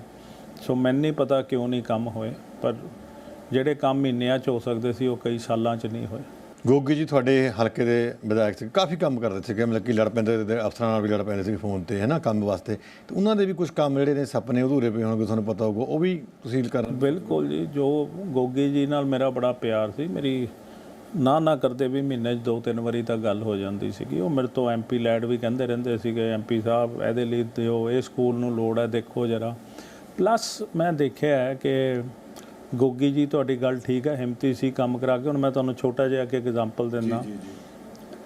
ਸੋ ਮੈਨੂੰ ਨਹੀਂ ਪਤਾ ਕਿਉਂ ਨਹੀਂ ਕੰਮ ਹੋਏ, ਪਰ ਜਿਹੜੇ ਕੰਮ ਮਹੀਨਿਆਂ 'ਚ ਹੋ ਸਕਦੇ ਸੀ, ਉਹ ਕਈ ਸਾਲਾਂ 'ਚ ਨਹੀਂ ਹੋਏ। ਗੋਗੀ ਜੀ ਤੁਹਾਡੇ ਹਲਕੇ ਦੇ ਵਿਧਾਇਕ ਸੀ ਕਾਫੀ ਕੰਮ ਕਰਦੇ ਸੀਗੇ, ਮਤਲਬ ਕਿ ਲੜ ਪੈਂਦੇ ਤੇ ਅਫਸਰਾਂ ਨਾਲ ਵੀ ਲੜ ਪੈਂਦੇ ਸੀ ਫੋਨ ਤੇ, ਹੈ ਨਾ, ਕੰਮ ਵਾਸਤੇ। ਤੇ ਉਹਨਾਂ ਦੇ ਵੀ ਕੁਝ ਕੰਮ ਜਿਹੜੇ ਨੇ ਸੁਪਨੇ ਅਧੂਰੇ ਪਏ ਹੋਣਗੇ, ਤੁਹਾਨੂੰ ਪਤਾ ਹੋਊਗਾ, ਉਹ ਵੀ ਤੁਸੀਂ ਕਰ ਬਿਲਕੁਲ ਜੀ, ਜੋ ਗੋਗੀ ਜੀ ਨਾਲ ਮੇਰਾ ਬੜਾ ਪਿਆਰ ਸੀ, ਮੇਰੀ ਨਾ ਨਾ ਕਰਦੇ ਵੀ ਮਹੀਨੇ 'ਚ ਦੋ ਤਿੰਨ ਵਾਰੀ ਤਾਂ ਗੱਲ ਹੋ ਜਾਂਦੀ ਸੀਗੀ। ਉਹ ਮੇਰੇ ਤੋਂ ਐਮਪੀ ਲੈਡ ਵੀ ਕਹਿੰਦੇ ਰਹਿੰਦੇ ਸੀਗੇ ਐਮਪੀ ਸਾਹਿਬ, ਇਹਦੇ ਲਈ ਦਿਓ, ਇਹ ਸਕੂਲ ਨੂੰ ਲੋੜ ਹੈ, ਦੇਖੋ ਜਰਾ। ਪਲੱਸ ਮੈਂ ਦੇਖਿਆ ਹੈ ਕਿ ਗੋਗੀ ਜੀ ਤੁਹਾਡੀ ਗੱਲ ਠੀਕ ਹੈ ਹਿੰਮਤੀ ਸੀ ਕੰਮ ਕਰਾ ਕੇ। ਹੁਣ ਮੈਂ ਤੁਹਾਨੂੰ ਛੋਟਾ ਜਿਹਾ ਇੱਕ ਐਗਜ਼ਾਮਪਲ ਦਿੰਦਾ।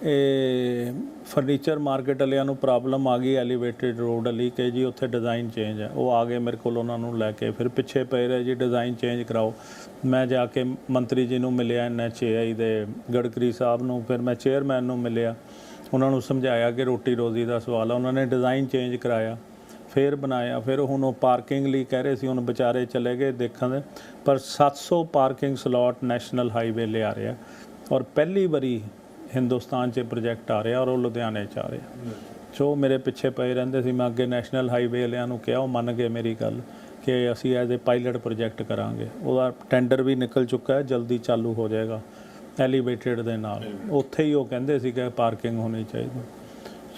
ਇਹ ਫਰਨੀਚਰ ਮਾਰਕੀਟ ਵਾਲਿਆਂ ਨੂੰ ਪ੍ਰੋਬਲਮ ਆ ਗਈ ਐਲੀਵੇਟਡ ਰੋਡ ਵਾਲੀ ਕਿ ਜੀ ਉੱਥੇ ਡਿਜ਼ਾਈਨ ਚੇਂਜ ਹੈ। ਉਹ ਆ ਗਏ ਮੇਰੇ ਕੋਲ ਉਹਨਾਂ ਨੂੰ ਲੈ ਕੇ। ਫਿਰ ਪਿੱਛੇ ਪਏ ਰਹੇ ਜੀ ਡਿਜ਼ਾਈਨ ਚੇਂਜ ਕਰਾਓ। ਮੈਂ ਜਾ ਕੇ ਮੰਤਰੀ ਜੀ ਨੂੰ ਮਿਲਿਆ ਐਨਐਚਏਆਈ ਦੇ ਗੜਕਰੀ ਸਾਹਿਬ ਨੂੰ। ਫਿਰ ਮੈਂ ਚੇਅਰਮੈਨ ਨੂੰ ਮਿਲਿਆ। ਉਹਨਾਂ ਨੂੰ ਸਮਝਾਇਆ ਕਿ ਰੋਟੀ ਰੋਜ਼ੀ ਦਾ ਸਵਾਲ ਹੈ ਉਹਨਾਂ ਨੇ ਡਿਜ਼ਾਈਨ ਚੇਂਜ ਕਰਾਇਆ। ਫਿਰ ਬਣਾਇਆ ਫਿਰ ਹੁਣ ਉਹ ਪਾਰਕਿੰਗ ਲਈ ਕਹਿ ਰਹੇ ਸੀ ਹੁਣ ਵਿਚਾਰੇ ਚਲੇ ਗਏ ਦੇਖਣ ਦੇ। ਪਰ 700 ਪਾਰਕਿੰਗ ਸਲੋਟ ਨੈਸ਼ਨਲ ਹਾਈਵੇ ਲਿਆ ਰਿਹਾ। ਔਰ ਪਹਿਲੀ ਵਾਰੀ ਹਿੰਦੁਸਤਾਨ 'ਚ ਪ੍ਰੋਜੈਕਟ ਆ ਰਿਹਾ ਔਰ ਉਹ ਲੁਧਿਆਣੇ 'ਚ ਆ ਰਿਹਾ। ਸੋ ਮੇਰੇ ਪਿੱਛੇ ਪਏ ਰਹਿੰਦੇ ਸੀ ਮੈਂ ਅੱਗੇ ਨੈਸ਼ਨਲ ਹਾਈਵੇ ਵਾਲਿਆਂ ਨੂੰ ਕਿਹਾ ਉਹ ਮੰਨ ਗਏ ਮੇਰੀ ਗੱਲ ਕਿ ਅਸੀਂ ਐਜ਼ ਅ ਪਾਇਲਟ ਪ੍ਰੋਜੈਕਟ ਕਰਾਂਗੇ। ਉਹਦਾ ਟੈਂਡਰ ਵੀ ਨਿਕਲ ਚੁੱਕਾ ਹੈ ਜਲਦੀ ਚਾਲੂ ਹੋ ਜਾਏਗਾ ਐਲੀਵੇਟਡ ਦੇ ਨਾਲ। ਉੱਥੇ ਹੀ ਉਹ ਕਹਿੰਦੇ ਸੀ ਕਿ ਪਾਰਕਿੰਗ ਹੋਣੀ ਚਾਹੀਦੀ।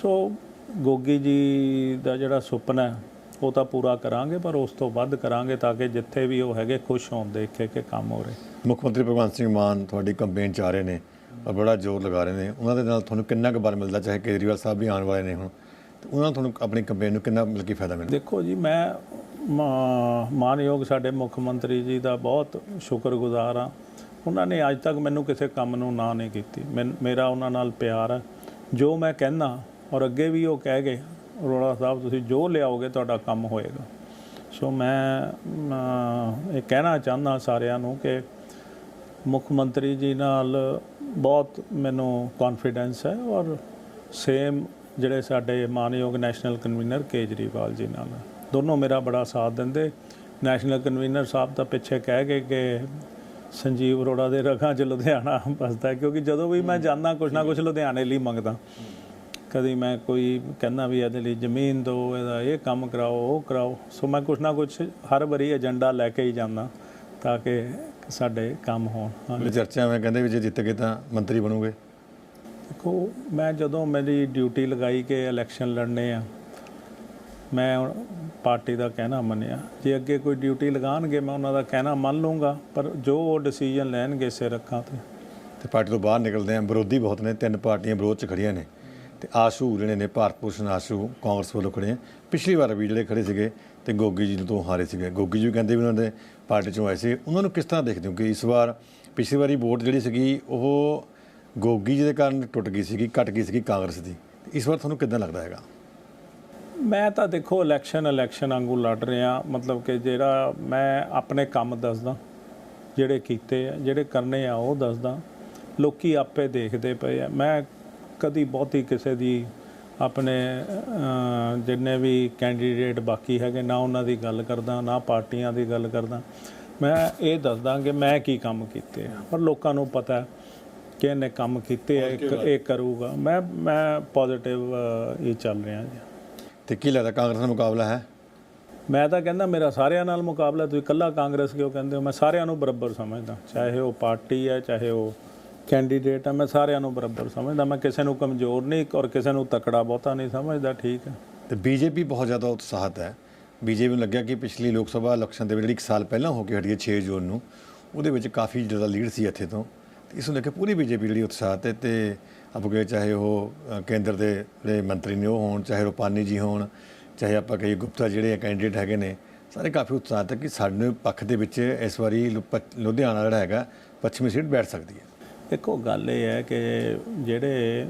ਸੋ ਗੋਗੀ ਜੀ ਦਾ ਜਿਹੜਾ ਸੁਪਨਾ ਉਹ ਤਾਂ ਪੂਰਾ ਕਰਾਂਗੇ ਪਰ ਉਸ ਤੋਂ ਵੱਧ ਕਰਾਂਗੇ ਤਾਂ ਕਿ ਜਿੱਥੇ ਵੀ ਉਹ ਹੈਗੇ ਖੁਸ਼ ਹੋਣ ਦੇਖ ਕੇ ਕਿ ਕੰਮ ਹੋ ਰਿਹਾ। ਮੁੱਖ ਮੰਤਰੀ ਭਗਵੰਤ ਸਿੰਘ ਮਾਨ ਤੁਹਾਡੀ ਕੰਪੇਨ ਚ ਆ ਰਹੇ ਨੇ ਔਰ ਬੜਾ ਜ਼ੋਰ ਲਗਾ ਰਹੇ ਨੇ। ਉਹਨਾਂ ਦੇ ਨਾਲ ਤੁਹਾਨੂੰ ਕਿੰਨਾ ਕੁ ਬਲ ਮਿਲਦਾ ਚਾਹੇ ਕੇਜਰੀਵਾਲ ਸਾਹਿਬ ਵੀ ਆਉਣ ਵਾਲੇ ਨੇ ਹੁਣ ਤੇ ਉਹਨਾਂ ਤੁਹਾਨੂੰ ਆਪਣੀ ਕੰਪੇਨ ਨੂੰ ਕਿੰਨਾ ਮਤਲਬ ਕਿ ਫਾਇਦਾ ਮਿਲਦਾ ਦੇਖੋ ਜੀ ਮੈਂ ਮਾਨਯੋਗ ਸਾਡੇ ਮੁੱਖ ਮੰਤਰੀ ਜੀ ਦਾ ਬਹੁਤ ਸ਼ੁਕਰਗੁਜ਼ਾਰ ਹਾਂ। ਉਹਨਾਂ ਨੇ ਅੱਜ ਤੱਕ ਮੈਨੂੰ ਕਿਸੇ ਕੰਮ ਨੂੰ ਨਾ ਨਹੀਂ ਕੀਤੀ। ਮੇਰਾ ਉਹਨਾਂ ਨਾਲ ਪਿਆਰ ਹੈ। ਜੋ ਮੈਂ ਕਹਿੰਦਾ ਔਰ ਅੱਗੇ ਵੀ ਉਹ ਕਹਿ ਗਏ ਅਰੋੜਾ ਸਾਹਿਬ ਤੁਸੀਂ ਜੋ ਲਿਆਓਗੇ ਤੁਹਾਡਾ ਕੰਮ ਹੋਏਗਾ। ਸੋ ਮੈਂ ਇਹ ਕਹਿਣਾ ਚਾਹੁੰਦਾ ਸਾਰਿਆਂ ਨੂੰ ਕਿ ਮੁੱਖ ਮੰਤਰੀ ਜੀ ਨਾਲ ਬਹੁਤ ਮੈਨੂੰ ਕੌਨਫੀਡੈਂਸ ਹੈ ਔਰ ਸੇਮ ਜਿਹੜੇ ਸਾਡੇ ਮਾਨਯੋਗ ਨੈਸ਼ਨਲ ਕਨਵੀਨਰ ਕੇਜਰੀਵਾਲ ਜੀ ਨਾਲ। ਦੋਨੋਂ ਮੇਰਾ ਬੜਾ ਸਾਥ ਦਿੰਦੇ। ਨੈਸ਼ਨਲ ਕਨਵੀਨਰ ਸਾਹਿਬ ਤਾਂ ਪਿੱਛੇ ਕਹਿ ਗਏ ਕਿ ਸੰਜੀਵ ਅਰੋੜਾ ਦੇ ਰਗਾਂ 'ਚ ਲੁਧਿਆਣਾ ਬਸਦਾ ਕਿਉਂਕਿ ਜਦੋਂ ਵੀ ਮੈਂ ਜਾਂਦਾ ਕੁਛ ਨਾ ਕੁਛ ਲੁਧਿਆਣੇ ਲਈ ਮੰਗਦਾ। ਕਦੀ ਮੈਂ ਕੋਈ ਕਹਿੰਦਾ ਵੀ ਇਹਦੇ ਲਈ ਜ਼ਮੀਨ ਦਿਓ ਇਹਦਾ ਇਹ ਕੰਮ ਕਰਾਓ ਉਹ ਕਰਾਓ। ਸੋ ਮੈਂ ਕੁਛ ਨਾ ਕੁਛ ਹਰ ਵਾਰੀ ਏਜੰਡਾ ਲੈ ਕੇ ਹੀ ਜਾਂਦਾ ਤਾਂ ਕਿ ਸਾਡੇ ਕੰਮ ਹੋਣ। ਚਰਚਾ ਮੈਂ ਕਹਿੰਦੇ ਵੀ ਜੇ ਜਿੱਤ ਗਏ ਤਾਂ ਮੰਤਰੀ ਬਣੋਗੇ। ਦੇਖੋ ਮੈਂ ਜਦੋਂ ਮੇਰੀ ਡਿਊਟੀ ਲਗਾਈ ਕਿ ਇਲੈਕਸ਼ਨ ਲੜਨੇ ਆ ਮੈਂ ਪਾਰਟੀ ਦਾ ਕਹਿਣਾ ਮੰਨਿਆ। ਜੇ ਅੱਗੇ ਕੋਈ ਡਿਊਟੀ ਲਗਾਉਣਗੇ ਮੈਂ ਉਹਨਾਂ ਦਾ ਕਹਿਣਾ ਮੰਨ ਲੂੰਗਾ ਪਰ ਜੋ ਉਹ ਡਿਸੀਜਨ ਲੈਣਗੇ ਸਿਰ ਰੱਖਾਂ ਤੇ। ਤੇ ਪਾਰਟੀ ਤੋਂ ਬਾਹਰ ਨਿਕਲਦੇ ਆ ਵਿਰੋਧੀ ਬਹੁਤ ਨੇ ਤਿੰਨ ਪਾਰਟੀਆਂ ਵਿਰੋਧ 'ਚ ਖੜੀਆਂ ਨੇ। ਤੇ ਆਸ਼ੂ ਜਿਹੜੇ ਨੇ ਭਾਰਤ ਭੂਸ਼ਣ ਆਸ਼ੂ ਕਾਂਗਰਸ ਵੱਲੋਂ ਖੜੇ ਪਿਛਲੀ ਵਾਰ ਵੀ ਜਿਹੜੇ ਖੜੇ ਸੀਗੇ ਤੇ ਗੋਗੀ ਜੀ ਤੋਂ ਹਾਰੇ ਸੀਗੇ। ਗੋਗੀ ਜੀ ਵੀ ਕਹਿੰਦੇ ਵੀ ਉਹਨਾਂ ਦੇ ਪਾਰਟੀ ਚੋਂ ਆਏ ਸੀ। ਉਹਨਾਂ ਨੂੰ ਕਿਸ ਤਰ੍ਹਾਂ ਦੇਖਦੇ ਹੋ ਕਿ ਇਸ ਵਾਰ ਪਿਛਲੀ ਵਾਰੀ ਵੋਟ ਜਿਹੜੀ ਸੀਗੀ, ਉਹ ਗੋਗੀ ਜੀ ਦੇ ਕਾਰਨ ਟੁੱਟ ਗਈ ਸੀਗੀ ਘਟ ਗਈ ਸੀਗੀ ਕਾਂਗਰਸ ਦੀ। ਇਸ ਵਾਰ ਤੁਹਾਨੂੰ ਕਿੱਦਾਂ ਲੱਗਦਾ ਹੈਗਾ? ਮੈਂ ਤਾਂ ਦੇਖੋ ਇਲੈਕਸ਼ਨ ਇਲੈਕਸ਼ਨ ਵਾਂਗੂ ਲੜ ਰਿਹਾ। ਮਤਲਬ ਕਿ ਜਿਹੜਾ ਮੈਂ ਆਪਣੇ ਕੰਮ ਦੱਸਦਾ, ਜਿਹੜੇ ਕੀਤੇ ਆ, ਜਿਹੜੇ ਕਰਨੇ ਆ, ਉਹ ਦੱਸਦਾ। ਲੋਕੀ ਆਪੇ ਦੇਖਦੇ ਪਏ ਆ। ਮੈਂ ਕਦੀ ਬਹੁਤੀ ਕਿਸੇ ਦੀ ਆਪਣੇ ਜਿੰਨੇ ਵੀ ਕੈਂਡੀਡੇਟ ਬਾਕੀ ਹੈਗੇ ਨਾ ਉਹਨਾਂ ਦੀ ਗੱਲ ਕਰਦਾ ਨਾ ਪਾਰਟੀਆਂ ਦੀ ਗੱਲ ਕਰਦਾ। ਮੈਂ ਇਹ ਦੱਸਦਾ ਕਿ ਮੈਂ ਕੀ ਕੰਮ ਕੀਤੇ ਪਰ ਲੋਕਾਂ ਨੂੰ ਪਤਾ ਹੈ ਕਿ ਇਹਨੇ ਕੰਮ ਕੀਤੇ ਆ ਇੱਕ ਇਹ ਕਰੂਗਾ। ਮੈਂ ਮੈਂ ਪੋਜ਼ਿਟਿਵ ਇਹ ਚੱਲ ਰਿਹਾ ਜੀ। ਤੇ ਕੀ ਲੱਗਦਾ ਕਾਂਗਰਸ ਦਾ ਮੁਕਾਬਲਾ ਹੈ? ਮੈਂ ਤਾਂ ਕਹਿੰਦਾ ਮੇਰਾ ਸਾਰਿਆਂ ਨਾਲ ਮੁਕਾਬਲਾ ਤੁਸੀਂ ਇਕੱਲਾ ਕਾਂਗਰਸ ਕਿਉਂ ਕਹਿੰਦੇ ਹੋ? ਮੈਂ ਸਾਰਿਆਂ ਨੂੰ ਬਰਾਬਰ ਸਮਝਦਾ। ਚਾਹੇ ਉਹ ਪਾਰਟੀ ਹੈ ਚਾਹੇ ਉਹ ਕੈਂਡੀਡੇਟ ਆ, ਮੈਂ ਸਾਰਿਆਂ ਨੂੰ ਬਰਾਬਰ ਸਮਝਦਾ, ਮੈਂ ਕਿਸੇ ਨੂੰ ਕਮਜ਼ੋਰ ਨਹੀਂ ਔਰ ਕਿਸੇ ਨੂੰ ਤਕੜਾ ਬਹੁਤਾ ਨਹੀਂ ਸਮਝਦਾ, ਠੀਕ ਹੈ। ਤੇ ਬੀਜੇਪੀ ਬਹੁਤ ਜ਼ਿਆਦਾ ਉਤਸ਼ਾਹਤ ਹੈ। ਬੀਜੇਪੀ ਨੂੰ ਲੱਗਿਆ ਕਿ ਪਿਛਲੀ ਲੋਕ ਸਭਾ ਇਲੈਕਸ਼ਨ ਦੇ ਵਿੱਚ ਜਿਹੜੀ ਇੱਕ ਸਾਲ ਪਹਿਲਾਂ ਹੋ ਕੇ ਹਟੀ ਹੈ 6 ਜੂਨ ਨੂੰ, ਉਹਦੇ ਵਿੱਚ ਕਾਫੀ ਜ਼ਿਆਦਾ ਲੀਡ ਸੀ ਇੱਥੇ ਤੋਂ। ਤੇ ਇਸ ਨੂੰ ਲੈ ਕੇ ਪੂਰੀ ਬੀਜੇਪੀ ਜਿਹੜੀ ਉਤਸ਼ਾਹਤ ਹੈ ਤੇ ਆਪਾਂ ਕਹੇ ਚਾਹੇ ਉਹ ਕੇਂਦਰ ਦੇ ਜਿਹੜੇ ਮੰਤਰੀ ਨੇ ਉਹ ਹੋਣ, ਚਾਹੇ ਰੁਪਾਨੀ ਜੀ ਹੋਣ, ਚਾਹੇ ਆਪਾਂ ਕਹੀਏ ਗੁਪਤਾ ਜਿਹੜੇ ਕੈਂਡੀਡੇਟ ਹੈਗੇ ਨੇ, ਸਾਰੇ ਕਾਫੀ ਉਤਸ਼ਾਹਤ ਹੈ ਕਿ ਸਾਡੇ ਪੱਖ ਦੇ ਵਿੱਚ ਇਸ ਵਾਰੀ ਲੁ- ਪ- ਲੁਧਿਆਣਾ ਜਿਹੜਾ ਹੈਗਾ, ਪੱਛਮੀ ਸੀਟ ਬੈਠ ਸਕਦੀ ਹੈ। ਦੇਖੋ, ਗੱਲ ਇਹ ਹੈ ਕਿ ਜਿਹੜੇ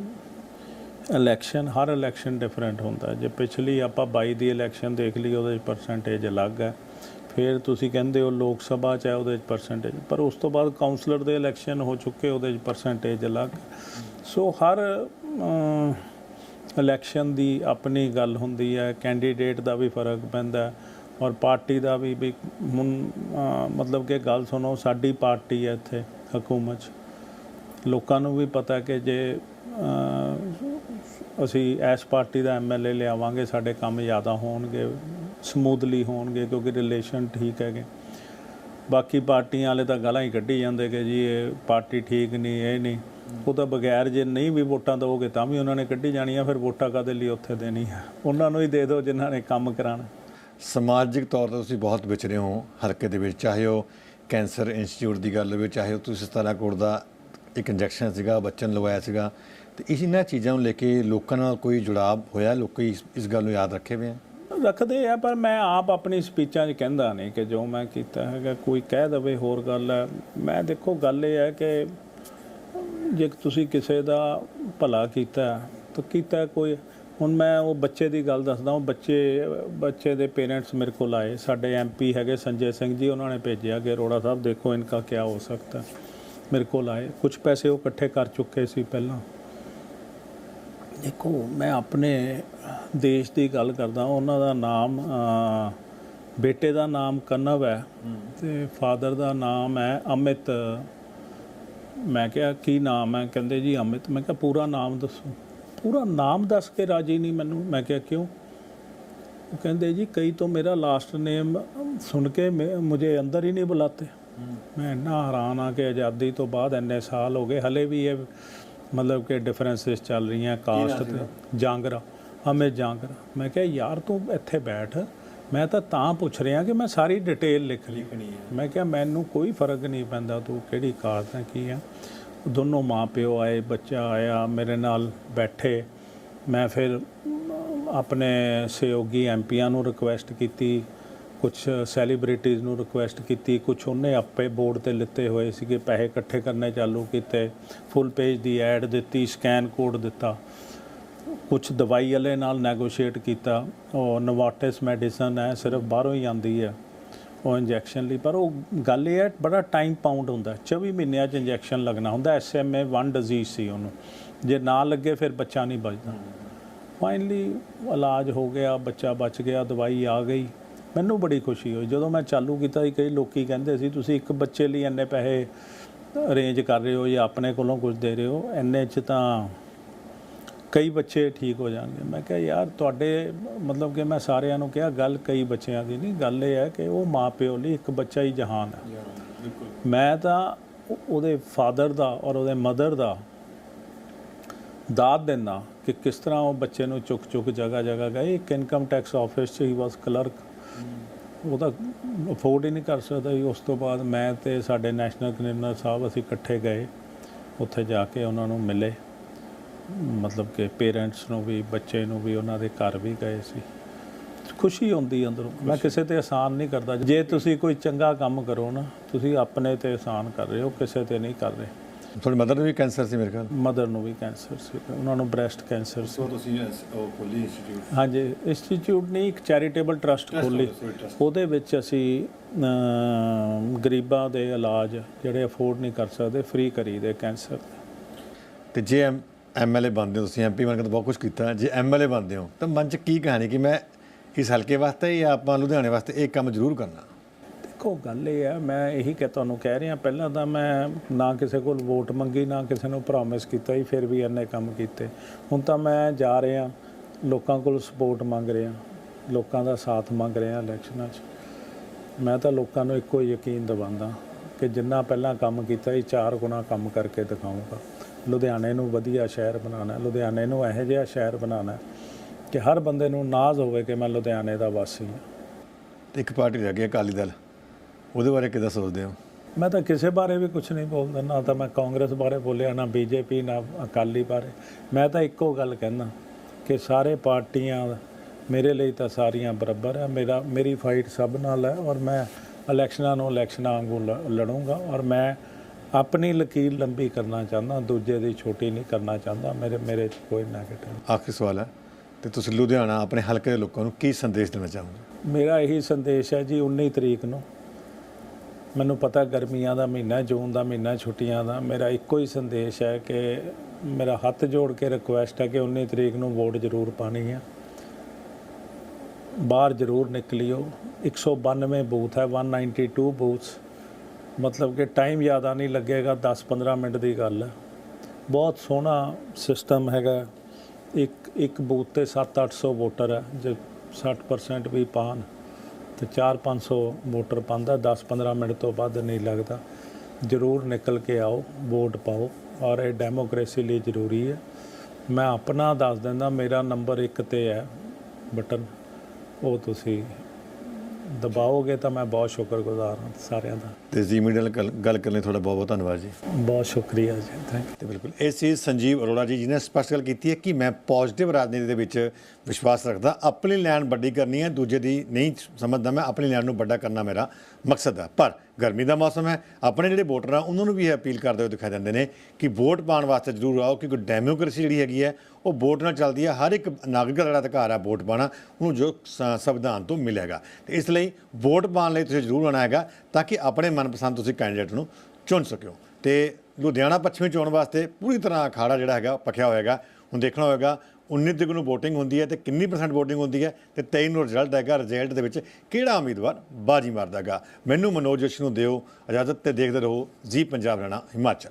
ਇਲੈਕਸ਼ਨ ਹਰ ਇਲੈਕਸ਼ਨ ਡਿਫਰੈਂਟ ਹੁੰਦਾ। ਜੇ ਪਿਛਲੀ ਆਪਾਂ 22 ਦੀ ਇਲੈਕਸ਼ਨ ਦੇਖ ਲਈ ਉਹਦੇ ਪਰਸੈਂਟੇਜ ਅਲੱਗ ਹੈ। ਫਿਰ ਤੁਸੀਂ ਕਹਿੰਦੇ ਹੋ ਲੋਕ ਸਭਾ ਚ ਹੈ, ਉਹਦੇ ਚ ਪਰਸੈਂਟੇਜ ਪਰ ਉਸ ਤੋਂ ਬਾਅਦ ਕਾਉਂਸਲਰ ਦੇ ਇਲੈਕਸ਼ਨ ਹੋ ਚੁੱਕੇ, ਉਹਦੇ ਚ ਪਰਸੈਂਟੇਜ ਅਲੱਗ। ਸੋ ਹਰ ਇਲੈਕਸ਼ਨ ਦੀ ਆਪਣੀ ਗੱਲ ਹੁੰਦੀ ਹੈ। ਕੈਂਡੀਡੇਟ ਦਾ ਵੀ ਫ਼ਰਕ ਪੈਂਦਾ ਔਰ ਪਾਰਟੀ ਦਾ ਵੀ ਵੀ ਹੁਣ ਮਤਲਬ ਕਿ ਗੱਲ ਸੁਣੋ, ਸਾਡੀ ਪਾਰਟੀ ਹੈ ਇੱਥੇ ਹਕੂਮਤ ਲੋਕਾਂ ਨੂੰ ਵੀ ਪਤਾ ਕਿ ਜੇ ਅਸੀਂ ਇਸ ਪਾਰਟੀ ਦਾ ਐਮਐਲਏ ਲਿਆਵਾਂਗੇ, ਸਾਡੇ ਕੰਮ ਜ਼ਿਆਦਾ ਹੋਣਗੇ ਸਮੂਥਲੀ ਹੋਣਗੇ, ਕਿਉਂਕਿ ਰਿਲੇਸ਼ਨ ਠੀਕ ਹੈਗੇ। ਬਾਕੀ ਪਾਰਟੀਆਂ ਵਾਲੇ ਤਾਂ ਗਾਲਾਂ ਹੀ ਕੱਢੀ ਜਾਂਦੇ ਕਿ ਜੀ ਇਹ ਪਾਰਟੀ ਠੀਕ ਨਹੀਂ, ਇਹ ਨਹੀਂ। ਉਹ ਤਾਂ ਬਗੈਰ ਜੇ ਨਹੀਂ ਵੀ ਵੋਟਾਂ ਦਵੋਗੇ ਤਾਂ ਵੀ ਉਹਨਾਂ ਨੇ ਕੱਢੀ ਜਾਣੀਆਂ, ਫਿਰ ਵੋਟਾਂ ਕਾਦੇ ਲਈ ਉੱਥੇ ਦੇਣੀ ਹੈ ਉਹਨਾਂ ਨੂੰ ਹੀ ਦੇ ਦਿਓ ਜਿਨ੍ਹਾਂ ਨੇ ਕੰਮ ਕਰਾਣਾ ਸਮਾਜਿਕ ਤੌਰ ਤੇ ਤੁਸੀਂ ਬਹੁਤ ਵਿਚਰੇ ਹੋ ਹਲਕੇ ਦੇ ਵਿੱਚ, ਚਾਹੇ ਉਹ ਕੈਂਸਰ ਇੰਸਟੀਚਿਊਟ ਦੀ ਗੱਲ ਹੋਵੇ, ਚਾਹੇ ਉਹ ਤੁਸੀਂ ਸਤਾਰਾਕੋਟ ਦਾ ਇੱਕ ਇੰਜੈਕਸ਼ਨ ਸੀਗਾ ਬੱਚਨ ਲਵਾਇਆ ਸੀਗਾ। ਤੇ ਇਹਨਾਂ ਚੀਜ਼ਾਂ ਨੂੰ ਲੈ ਕੇ ਲੋਕਾਂ ਨਾਲ ਕੋਈ ਜੁੜਾਵ ਹੋਇਆ? ਲੋਕੀ ਇਸ- ਇਸ ਗੱਲ ਨੂੰ ਯਾਦ ਰੱਖੇ ਹੋਏ ਆ? ਰੱਖਦੇ ਆ, ਪਰ ਮੈਂ ਆਪ ਆਪਣੀ ਸਪੀਚਾਂ 'ਚ ਕਹਿੰਦਾ ਨਹੀਂ ਕਿ ਜੋ ਮੈਂ ਕੀਤਾ ਹੈਗਾ, ਕੋਈ ਕਹਿ ਦਵੇ ਹੋਰ ਗੱਲ ਹੈ। ਮੈਂ ਦੇਖੋ, ਗੱਲ ਇਹ ਹੈ ਕਿ ਜੇ ਤੁਸੀਂ ਕਿਸੇ ਦਾ ਭਲਾ ਕੀਤਾ, ਤਾਂ ਕੀਤਾ ਕੋਈ। ਹੁਣ ਮੈਂ ਉਹ ਬੱਚੇ ਦੀ ਗੱਲ ਦੱਸਦਾ, ਉਹ ਬੱਚੇ ਬੱਚੇ ਦੇ ਪੇਰੈਂਟਸ ਮੇਰੇ ਕੋਲ ਆਏ। ਸਾਡੇ ਐਮਪੀ ਹੈਗੇ ਸੰਜੇ ਸਿੰਘ ਜੀ, ਉਹਨਾਂ ਨੇ ਭੇਜਿਆ ਕਿ ਅਰੋੜਾ ਸਾਹਿਬ ਦੇਖੋ ਇਨਕਾ ਕੀ ਹੋ ਸਕਦਾ। ਹੈ। ਮੇਰੇ ਕੋਲ ਆਏ। ਕੁਝ ਪੈਸੇ ਉਹ ਇਕੱਠੇ ਕਰ ਚੁੱਕੇ ਸੀ ਪਹਿਲਾਂ। ਦੇਖੋ, ਮੈਂ ਆਪਣੇ ਦੇਸ਼ ਦੀ ਗੱਲ ਕਰਦਾ, ਉਹਨਾਂ ਦਾ ਨਾਮ ਬੇਟੇ ਦਾ ਨਾਮ ਕਨਵ ਹੈ ਤੇ ਫਾਦਰ ਦਾ ਨਾਮ ਹੈ ਅਮਿਤ। ਮੈਂ ਕਿਹਾ, ਕੀ ਨਾਮ ਹੈ? ਕਹਿੰਦੇ ਜੀ ਅਮਿਤ। ਮੈਂ ਕਿਹਾ, ਪੂਰਾ ਨਾਮ ਦੱਸੋ। ਪੂਰਾ ਨਾਮ ਦੱਸ ਕੇ ਰਾਜੀ ਨਹੀਂ ਮੈਨੂੰ। ਮੈਂ ਕਿਹਾ, ਕਿਉਂ? ਉਹ ਕਹਿੰਦੇ ਜੀ, ਕਈ ਤੋਂ ਮੇਰਾ ਲਾਸਟ ਨੇਮ ਸੁਣ ਕੇ ਮੈਂ- ਮੁਝੇ ਅੰਦਰ ਹੀ ਨਹੀਂ ਬੁਲਾਤੇ। ਮੈਂ ਇੰਨਾ ਹੈਰਾਨ ਆ ਕਿ ਆਜ਼ਾਦੀ ਤੋਂ ਬਾਅਦ ਇੰਨੇ ਸਾਲ ਹੋ ਗਏ ਹਲੇ ਵੀ ਇਹ ਮਤਲਬ ਕਿ ਡਿਫਰੈਂਸਸ ਚੱਲ ਰਹੀਆਂ ਕਾਸਟ ਤੇ ਜਾਂਗਰਾ ਹਮੇ ਜਾਂਗਰਾ ਮੈਂ ਕਿਹਾ ਯਾਰ ਤੂੰ ਇੱਥੇ ਬੈਠ। ਮੈਂ ਤਾਂ ਤਾਂ ਪੁੱਛ ਰਿਹਾ ਕਿ ਮੈਂ ਸਾਰੀ ਡਿਟੇਲ ਲਿਖ ਲਈ। ਮੈਂ ਕਿਹਾ ਮੈਨੂੰ ਕੋਈ ਫ਼ਰਕ ਨਹੀਂ ਪੈਂਦਾ ਤੂੰ ਕਿਹੜੀ ਕਾਸਟ ਹੈ ਕੀ ਹੈ। ਦੋਨੋਂ ਮਾਂ ਪਿਓ ਆਏ ਬੱਚਾ ਆਇਆ ਮੇਰੇ ਨਾਲ ਬੈਠੇ। ਮੈਂ ਫਿਰ ਆਪਣੇ ਸਹਿਯੋਗੀ ਐਮਪੀਆਂ ਨੂੰ ਰਿਕੁਐਸਟ ਕੀਤੀ। ਕੁਝ ਸੈਲੀਬ੍ਰਿਟੀਜ਼ ਨੂੰ ਰਿਕੁਐਸਟ ਕੀਤੀ ਕੁਝ ਉਹਨੇ ਆਪੇ ਬੋਰਡ ਤੇ ਲਿੱਤੇ ਹੋਏ ਸੀਗੇ, ਪੈਸੇ ਇਕੱਠੇ ਕਰਨੇ ਚਾਲੂ ਕੀਤੇ ਫੁੱਲ ਪੇਜ ਦੀ ਐਡ ਦਿੱਤੀ ਸਕੈਨ ਕੋਡ ਦਿੱਤਾ। ਕੁਝ ਦਵਾਈ ਵਾਲੇ ਨਾਲ ਨੈਗੋਸ਼ੀਏਟ ਕੀਤਾ। ਉਹ ਨਵਾਟਿਸ ਮੈਡੀਸਨ ਹੈ, ਸਿਰਫ ਬਾਹਰੋਂ ਹੀ ਆਂਦੀ ਹੈ। ਉਹ ਇੰਜੈਕਸ਼ਨ ਲਈ, ਪਰ ਉਹ ਗੱਲ ਇਹ ਹੈ, ਬੜਾ ਟਾਈਮ ਪਾਉਂਡ ਹੁੰਦਾ ਹੈ। 24 ਮਹੀਨਿਆਂ 'ਚ ਇੰਜੈਕਸ਼ਨ ਲੱਗਣਾ ਹੁੰਦਾ ਐਸਐਮਏ 1 ਡਿਜ਼ੀਜ਼ ਸੀ ਉਹਨੂੰ। ਜੇ ਨਾ ਲੱਗੇ, ਫਿਰ ਬੱਚਾ ਨਹੀਂ ਬਚਦਾ। ਫਾਈਨਲੀ ਇਲਾਜ ਹੋ ਗਿਆ, ਬੱਚਾ ਬਚ ਗਿਆ, ਦਵਾਈ ਆ ਗਈ। ਮੈਨੂੰ ਬੜੀ ਖੁਸ਼ੀ ਹੋਈ। ਜਦੋਂ ਮੈਂ ਚਾਲੂ ਕੀਤਾ ਸੀ ਕਈ ਲੋਕੀ ਕਹਿੰਦੇ ਸੀ ਤੁਸੀਂ ਇੱਕ ਬੱਚੇ ਲਈ ਇੰਨੇ ਪੈਸੇ ਅਰੇਂਜ ਕਰ ਰਹੇ ਹੋ ਜਾਂ ਆਪਣੇ ਕੋਲੋਂ ਕੁਝ ਦੇ ਰਹੇ ਹੋ ਇੰਨੇ 'ਚ ਤਾਂ ਕਈ ਬੱਚੇ ਠੀਕ ਹੋ ਜਾਣਗੇ। ਮੈਂ ਕਿਹਾ ਯਾਰ ਤੁਹਾਡੇ ਮਤਲਬ ਕਿ ਮੈਂ ਸਾਰਿਆਂ ਨੂੰ ਕਿਹਾ ਗੱਲ ਕਈ ਬੱਚਿਆਂ ਦੀ ਨਹੀਂ। ਗੱਲ ਇਹ ਹੈ ਕਿ ਉਹ ਮਾਪਿਓ ਲਈ ਇੱਕ ਬੱਚਾ ਹੀ ਜਹਾਨ ਹੈ। ਮੈਂ ਤਾਂ ਉਹ- ਉਹਦੇ ਫਾਦਰ ਦਾ ਔਰ ਉਹਦੇ ਮਦਰ ਦਾ ਦਾਦ ਦਿੰਦਾ ਕਿ ਕਿਸ ਤਰ੍ਹਾਂ ਉਹ ਬੱਚੇ ਨੂੰ ਚੁੱਕ ਚੁੱਕ ਜਗ੍ਹਾ ਜਗ੍ਹਾ ਗਏ। ਇੱਕ ਇਨਕਮ ਟੈਕਸ ਆਫਿਸ 'ਚ ਹੀ ਵਾਸ ਕਲਰਕ ਉਹ ਤਾਂ ਅਫੋਰਡ ਹੀ ਨਹੀਂ ਕਰ ਸਕਦਾ ਸੀ ਉਸ ਤੋਂ ਬਾਅਦ ਮੈਂ ਤੇ ਸਾਡੇ ਨੈਸ਼ਨਲ ਕਨਵੀਨਰ ਸਾਹਿਬ ਅਸੀਂ ਇਕੱਠੇ ਗਏ। ਉੱਥੇ ਜਾ ਕੇ ਉਹਨਾਂ ਨੂੰ ਮਿਲੇ। ਮਤਲਬ ਕਿ ਪੇਰੈਂਟਸ ਨੂੰ ਵੀ ਬੱਚੇ ਨੂੰ ਵੀ ਉਹਨਾਂ ਦੇ ਘਰ ਵੀ ਗਏ ਸੀ। ਖੁਸ਼ੀ ਹੁੰਦੀ ਅੰਦਰੋਂ। ਮੈਂ ਕਿਸੇ ਤੇ ਆਸਾਨ ਨਹੀਂ ਕਰਦਾ। ਜੇ ਤੁਸੀਂ ਕੋਈ ਚੰਗਾ ਕੰਮ ਕਰੋ ਨਾ ਤੁਸੀਂ ਆਪਣੇ ਤੇ ਆਸਾਨ ਕਰ ਰਹੇ ਹੋ ਕਿਸੇ ਤੇ ਨਹੀਂ ਕਰ ਰਹੇ। ਤੁਹਾਡੀ ਮਦਰ ਨੂੰ ਵੀ ਕੈਂਸਰ ਸੀ ਮੇਰੇ ਖਿਆਲ? ਮਦਰ ਨੂੰ ਵੀ ਕੈਂਸਰ ਸੀ ਉਹਨਾਂ ਨੂੰ ਬ੍ਰੈਸਟ ਕੈਂਸਰ ਸੀ। ਸੋ ਤੁਸੀਂ ਉਹ ਖੋਲੀ ਇੰਸਟੀਚਿਊਟ? ਹਾਂਜੀ ਇੰਸਟੀਚਿਊਟ ਨੇ ਇੱਕ ਚੈਰੀਟੇਬਲ ਟਰਸਟ ਖੋਲ੍ਹੀ ਉਹਦੇ ਵਿੱਚ ਅਸੀਂ ਗਰੀਬਾਂ ਦੇ ਇਲਾਜ ਜਿਹੜੇ ਅਫੋਰਡ ਨਹੀਂ ਕਰ ਸਕਦੇ ਫ੍ਰੀ ਕਰੀਦੇ ਕੈਂਸਰ। ਤੇ ਜੇ ਐਮਐਲਏ ਬਣਦੇ ਹੋ ਤੁਸੀਂ ਐਮਪੀ ਬਣ ਕੇ ਤਾਂ ਬਹੁਤ ਕੁਝ ਕੀਤਾ। ਜੇ ਐਮਐਲਏ ਬਣਦੇ ਹੋ ਤਾਂ ਮਨ ਚ ਕੀ ਕਹਾਣੀ ਕਿ ਮੈਂ ਇਸ ਹਲਕੇ ਵਾਸਤੇ ਜਾਂ ਆਪਾਂ ਲੁਧਿਆਣੇ ਵਾਸਤੇ ਇਹ ਕੰਮ ਜ਼ਰੂਰ ਕਰਨਾ? ਦੇਖੋ, ਗੱਲ ਇਹ ਹੈ, ਮੈਂ ਇਹੀ ਕਿ ਤੁਹਾਨੂੰ ਕਹਿ ਰਿਹਾ, ਪਹਿਲਾਂ ਤਾਂ ਮੈਂ ਨਾ ਕਿਸੇ ਕੋਲ ਵੋਟ ਮੰਗੀ, ਨਾ ਕਿਸੇ ਨੂੰ ਪ੍ਰੋਮਿਸ ਕੀਤਾ ਹੀ ਫਿਰ ਵੀ ਇੰਨੇ ਕੰਮ ਕੀਤੇ। ਹੁਣ ਤਾਂ ਮੈਂ ਜਾ ਰਿਹਾ, ਲੋਕਾਂ ਕੋਲ ਸਪੋਰਟ ਮੰਗ ਰਿਹਾ, ਲੋਕਾਂ ਦਾ ਸਾਥ ਮੰਗ ਰਿਹਾ ਇਲੈਕਸ਼ਨਾਂ 'ਚ। ਮੈਂ ਤਾਂ ਲੋਕਾਂ ਨੂੰ ਇੱਕੋ ਹੀ ਯਕੀਨ ਦਿਵਾਉਂਦਾ ਕਿ ਜਿੰਨਾ ਪਹਿਲਾਂ ਕੰਮ ਕੀਤਾ ਇਹ ਚਾਰ ਗੁਣਾ ਕੰਮ ਕਰਕੇ ਦਿਖਾਊਂਗਾ। ਲੁਧਿਆਣੇ ਨੂੰ ਵਧੀਆ ਸ਼ਹਿਰ ਬਣਾਉਣਾ, ਲੁਧਿਆਣੇ ਨੂੰ ਇਹੋ ਜਿਹਾ ਸ਼ਹਿਰ ਬਣਾਉਣਾ ਕਿ ਹਰ ਬੰਦੇ ਨੂੰ ਨਾਜ਼ ਹੋਵੇ ਕਿ ਮੈਂ ਲੁਧਿਆਣੇ ਦਾ ਵਾਸੀ ਹਾਂ। ਇੱਕ ਪਾਰਟੀ ਰਹਿ ਗਈ ਅਕਾਲੀ ਦਲ। ਉਹਦੇ ਬਾਰੇ ਕਿੱਦਾਂ ਸੋਚਦੇ ਹੋ? ਮੈਂ ਤਾਂ ਕਿਸੇ ਬਾਰੇ ਵੀ ਕੁਝ ਨਹੀਂ ਬੋਲਦਾ ਨਾ ਤਾਂ ਮੈਂ ਕਾਂਗਰਸ ਬਾਰੇ ਬੋਲਿਆ ਨਾ ਬੀਜੇਪੀ ਨਾ ਅਕਾਲੀ ਬਾਰੇ। ਮੈਂ ਤਾਂ ਇੱਕੋ ਗੱਲ ਕਹਿੰਦਾ ਕਿ ਸਾਰੇ ਪਾਰਟੀਆਂ ਮੇਰੇ ਲਈ ਤਾਂ ਸਾਰੀਆਂ ਬਰਾਬਰ ਹੈ ਮੇਰਾ ਮੇਰੀ ਫਾਈਟ ਸਭ ਨਾਲ ਹੈ ਔਰ ਮੈਂ ਇਲੈਕਸ਼ਨਾਂ ਨੂੰ ਇਲੈਕਸ਼ਨਾਂ ਵਾਂਗੂ ਲੜੂੰਗਾ ਔਰ ਮੈਂ ਆਪਣੀ ਲਕੀਰ ਲੰਬੀ ਕਰਨਾ ਚਾਹੁੰਦਾ ਦੂਜੇ ਦੀ ਛੋਟੀ ਨਹੀਂ ਕਰਨਾ ਚਾਹੁੰਦਾ। ਮੇਰੇ ਮੇਰੇ ਕੋਈ ਨੈਗੇਟਿਵ ਆਖਰੀ ਸਵਾਲ ਹੈ ਤੇ ਤੁਸੀਂ ਲੁਧਿਆਣਾ ਆਪਣੇ ਹਲਕੇ ਦੇ ਲੋਕਾਂ ਨੂੰ ਕੀ ਸੰਦੇਸ਼ ਦੇਣਾ ਚਾਹੋਗੇ? ਮੇਰਾ ਇਹੀ ਸੰਦੇਸ਼ ਹੈ ਜੀ 19 ਤਰੀਕ ਨੂੰ ਮੈਨੂੰ ਪਤਾ ਗਰਮੀਆਂ ਦਾ ਮਹੀਨਾ, ਜੂਨ ਦਾ ਮਹੀਨਾ, ਛੁੱਟੀਆਂ ਦਾ। ਮੇਰਾ ਇੱਕੋ ਹੀ ਸੰਦੇਸ਼ ਹੈ ਕਿ ਮੇਰਾ ਹੱਥ ਜੋੜ ਕੇ ਰਿਕੁਐਸਟ ਹੈ ਕਿ 19 ਤਰੀਕ ਨੂੰ ਵੋਟ ਜ਼ਰੂਰ ਪਾਣੀ ਹੈ। ਬਾਹਰ ਜ਼ਰੂਰ ਨਿਕਲਿਓ। 192 ਬੂਥ ਹੈ 192 ਬੂਥਸ ਮਤਲਬ ਕਿ ਟਾਈਮ ਜ਼ਿਆਦਾ ਨਹੀਂ ਲੱਗੇਗਾ 10-15 ਮਿੰਟ ਦੀ ਗੱਲ ਹੈ। ਬਹੁਤ ਸੋਹਣਾ ਸਿਸਟਮ ਹੈਗਾ। ਇੱਕ ਇੱਕ ਬੂਥ ਤੇ 7-800 ਵੋਟਰ ਹੈ, ਜੇ 60% ਵੀ ਪਾਣ ਤੇ 4-500 ਵੋਟਰ ਪਾਉਂਦਾ 10-15 ਮਿੰਟ ਤੋਂ ਵੱਧ ਨਹੀਂ ਲੱਗਦਾ। ਜ਼ਰੂਰ ਨਿਕਲ ਕੇ ਆਓ, ਵੋਟ ਪਾਓ, ਔਰ ਇਹ ਡੈਮੋਕ੍ਰੇਸੀ ਲਈ ਜ਼ਰੂਰੀ ਹੈ। ਮੈਂ ਆਪਣਾ ਦੱਸ ਦਿੰਦਾ, ਮੇਰਾ ਨੰਬਰ 1 ਤੇ ਹੈ ਬਟਨ, ਉਹ ਤੁਸੀਂ ਦਬਾਓਗੇ ਤਾਂ ਮੈਂ ਬਹੁਤ ਸ਼ੁਕਰਗੁਜ਼ਾਰ ਹਾਂ ਸਾਰਿਆਂ ਦਾ। ਤੇ ਜੀ ਮੀਡੀਆ ਨਾਲ ਗੱਲ- ਗੱਲ ਕਰਨ ਲਈ ਤੁਹਾਡਾ ਬਹੁਤ ਬਹੁਤ ਧੰਨਵਾਦ ਜੀ। ਬਹੁਤ ਸ਼ੁਕਰੀਆ ਜੀ ਥੈਂਕ ਯੂ ਤੇ ਬਿਲਕੁਲ ਇਹ ਚੀਜ਼ ਸੰਜੀਵ ਅਰੋੜਾ ਜੀ ਜਿਹਨੇ ਸਪਸ਼ਟ ਗੱਲ ਕੀਤੀ ਹੈ ਕਿ ਮੈਂ ਪੋਜ਼ਿਟਿਵ ਰਾਜਨੀਤੀ ਦੇ ਵਿੱਚ ਵਿਸ਼ਵਾਸ ਰੱਖਦਾ ਆਪਣੀ ਲੈਣ ਵੱਡੀ ਕਰਨੀ ਹੈ ਦੂਜੇ ਦੀ ਨਹੀਂ ਸਮਝਦਾ ਮੈਂ ਆਪਣੀ ਲੈਣ ਨੂੰ ਵੱਡਾ ਕਰਨਾ ਮੇਰਾ ਮਕਸਦ ਹੈ। ਪਰ ਗਰਮੀ ਦਾ ਮੌਸਮ ਹੈ ਆਪਣੇ ਜਿਹੜੇ ਵੋਟਰ ਆ ਉਹਨਾਂ ਨੂੰ ਵੀ ਇਹ ਅਪੀਲ ਕਰਦੇ ਹੋਏ ਦਿਖਾਈ ਦਿੰਦੇ ਨੇ ਕਿ ਵੋਟ ਪਾਉਣ ਵਾਸਤੇ ਜ਼ਰੂਰ ਆਓ ਕਿਉਂਕਿ ਡੈਮੋਕ੍ਰੇਸੀ ਜਿਹੜੀ ਹੈਗੀ ਹੈ ਉਹ ਵੋਟ ਨਾਲ ਚੱਲਦੀ ਹੈ ਹਰ ਇੱਕ ਨਾਗਰਿਕ ਦਾ ਜਿਹੜਾ ਅਧਿਕਾਰ ਹੈ ਵੋਟ ਪਾਉਣਾ, ਉਹਨੂੰ ਜੋ ਸ- ਸੰਵਿਧਾਨ ਤੋਂ ਮਿਲੇਗਾ। ਤੇ ਇਸ ਲਈ ਵੋਟ ਪਾਉਣ ਲਈ ਤੁਸੀਂ ਜ਼ਰੂਰ ਆਉਣਾ ਹੈਗਾ, ਤਾਂ ਕਿ ਆਪਣੇ ਮਨਪਸੰਦ ਤੁਸੀਂ ਕੈਂਡੀਡੇਟ ਨੂੰ ਚੁਣ ਸਕੋ ਤੇ ਲੁਧਿਆਣਾ ਪੱਛਮੀ ਚੋਣ ਵਾਸਤੇ ਪੂਰੀ ਤਰ੍ਹਾਂ ਅਖਾੜਾ ਜਿਹੜਾ ਹੈਗਾ ਪੱਕਿਆ ਹੋਏਗਾ, ਹੁਣ ਦੇਖਣਾ ਹੋਏਗਾ 19 ਤਰੀਕ ਨੂੰ VOTING ਹੁੰਦੀ ਹੈ ਤੇ ਕਿੰਨੀ ਪਰਸੈਂਟ VOTING ਹੁੰਦੀ ਹੈ ਤੇ 23 ਨੂੰ ਰਿਜ਼ਲਟ ਆਏਗਾ ਰਿਜ਼ਲਟ ਦੇ ਵਿੱਚ ਕਿਹੜਾ ਉਮੀਦਵਾਰ ਬਾਜੀ ਮਾਰਦਾਗਾ ਮੈਨੂੰ ਮਨੋਜ ਜੋਸ਼ੀ ਨੂੰ ਦਿਓ ਇਜਾਜ਼ਤ ਤੇ ਦੇਖਦੇ ਰਹੋ, ਜੀ ਪੰਜਾਬ ਰਹਿਣਾ ਹਿਮਾਚਲ।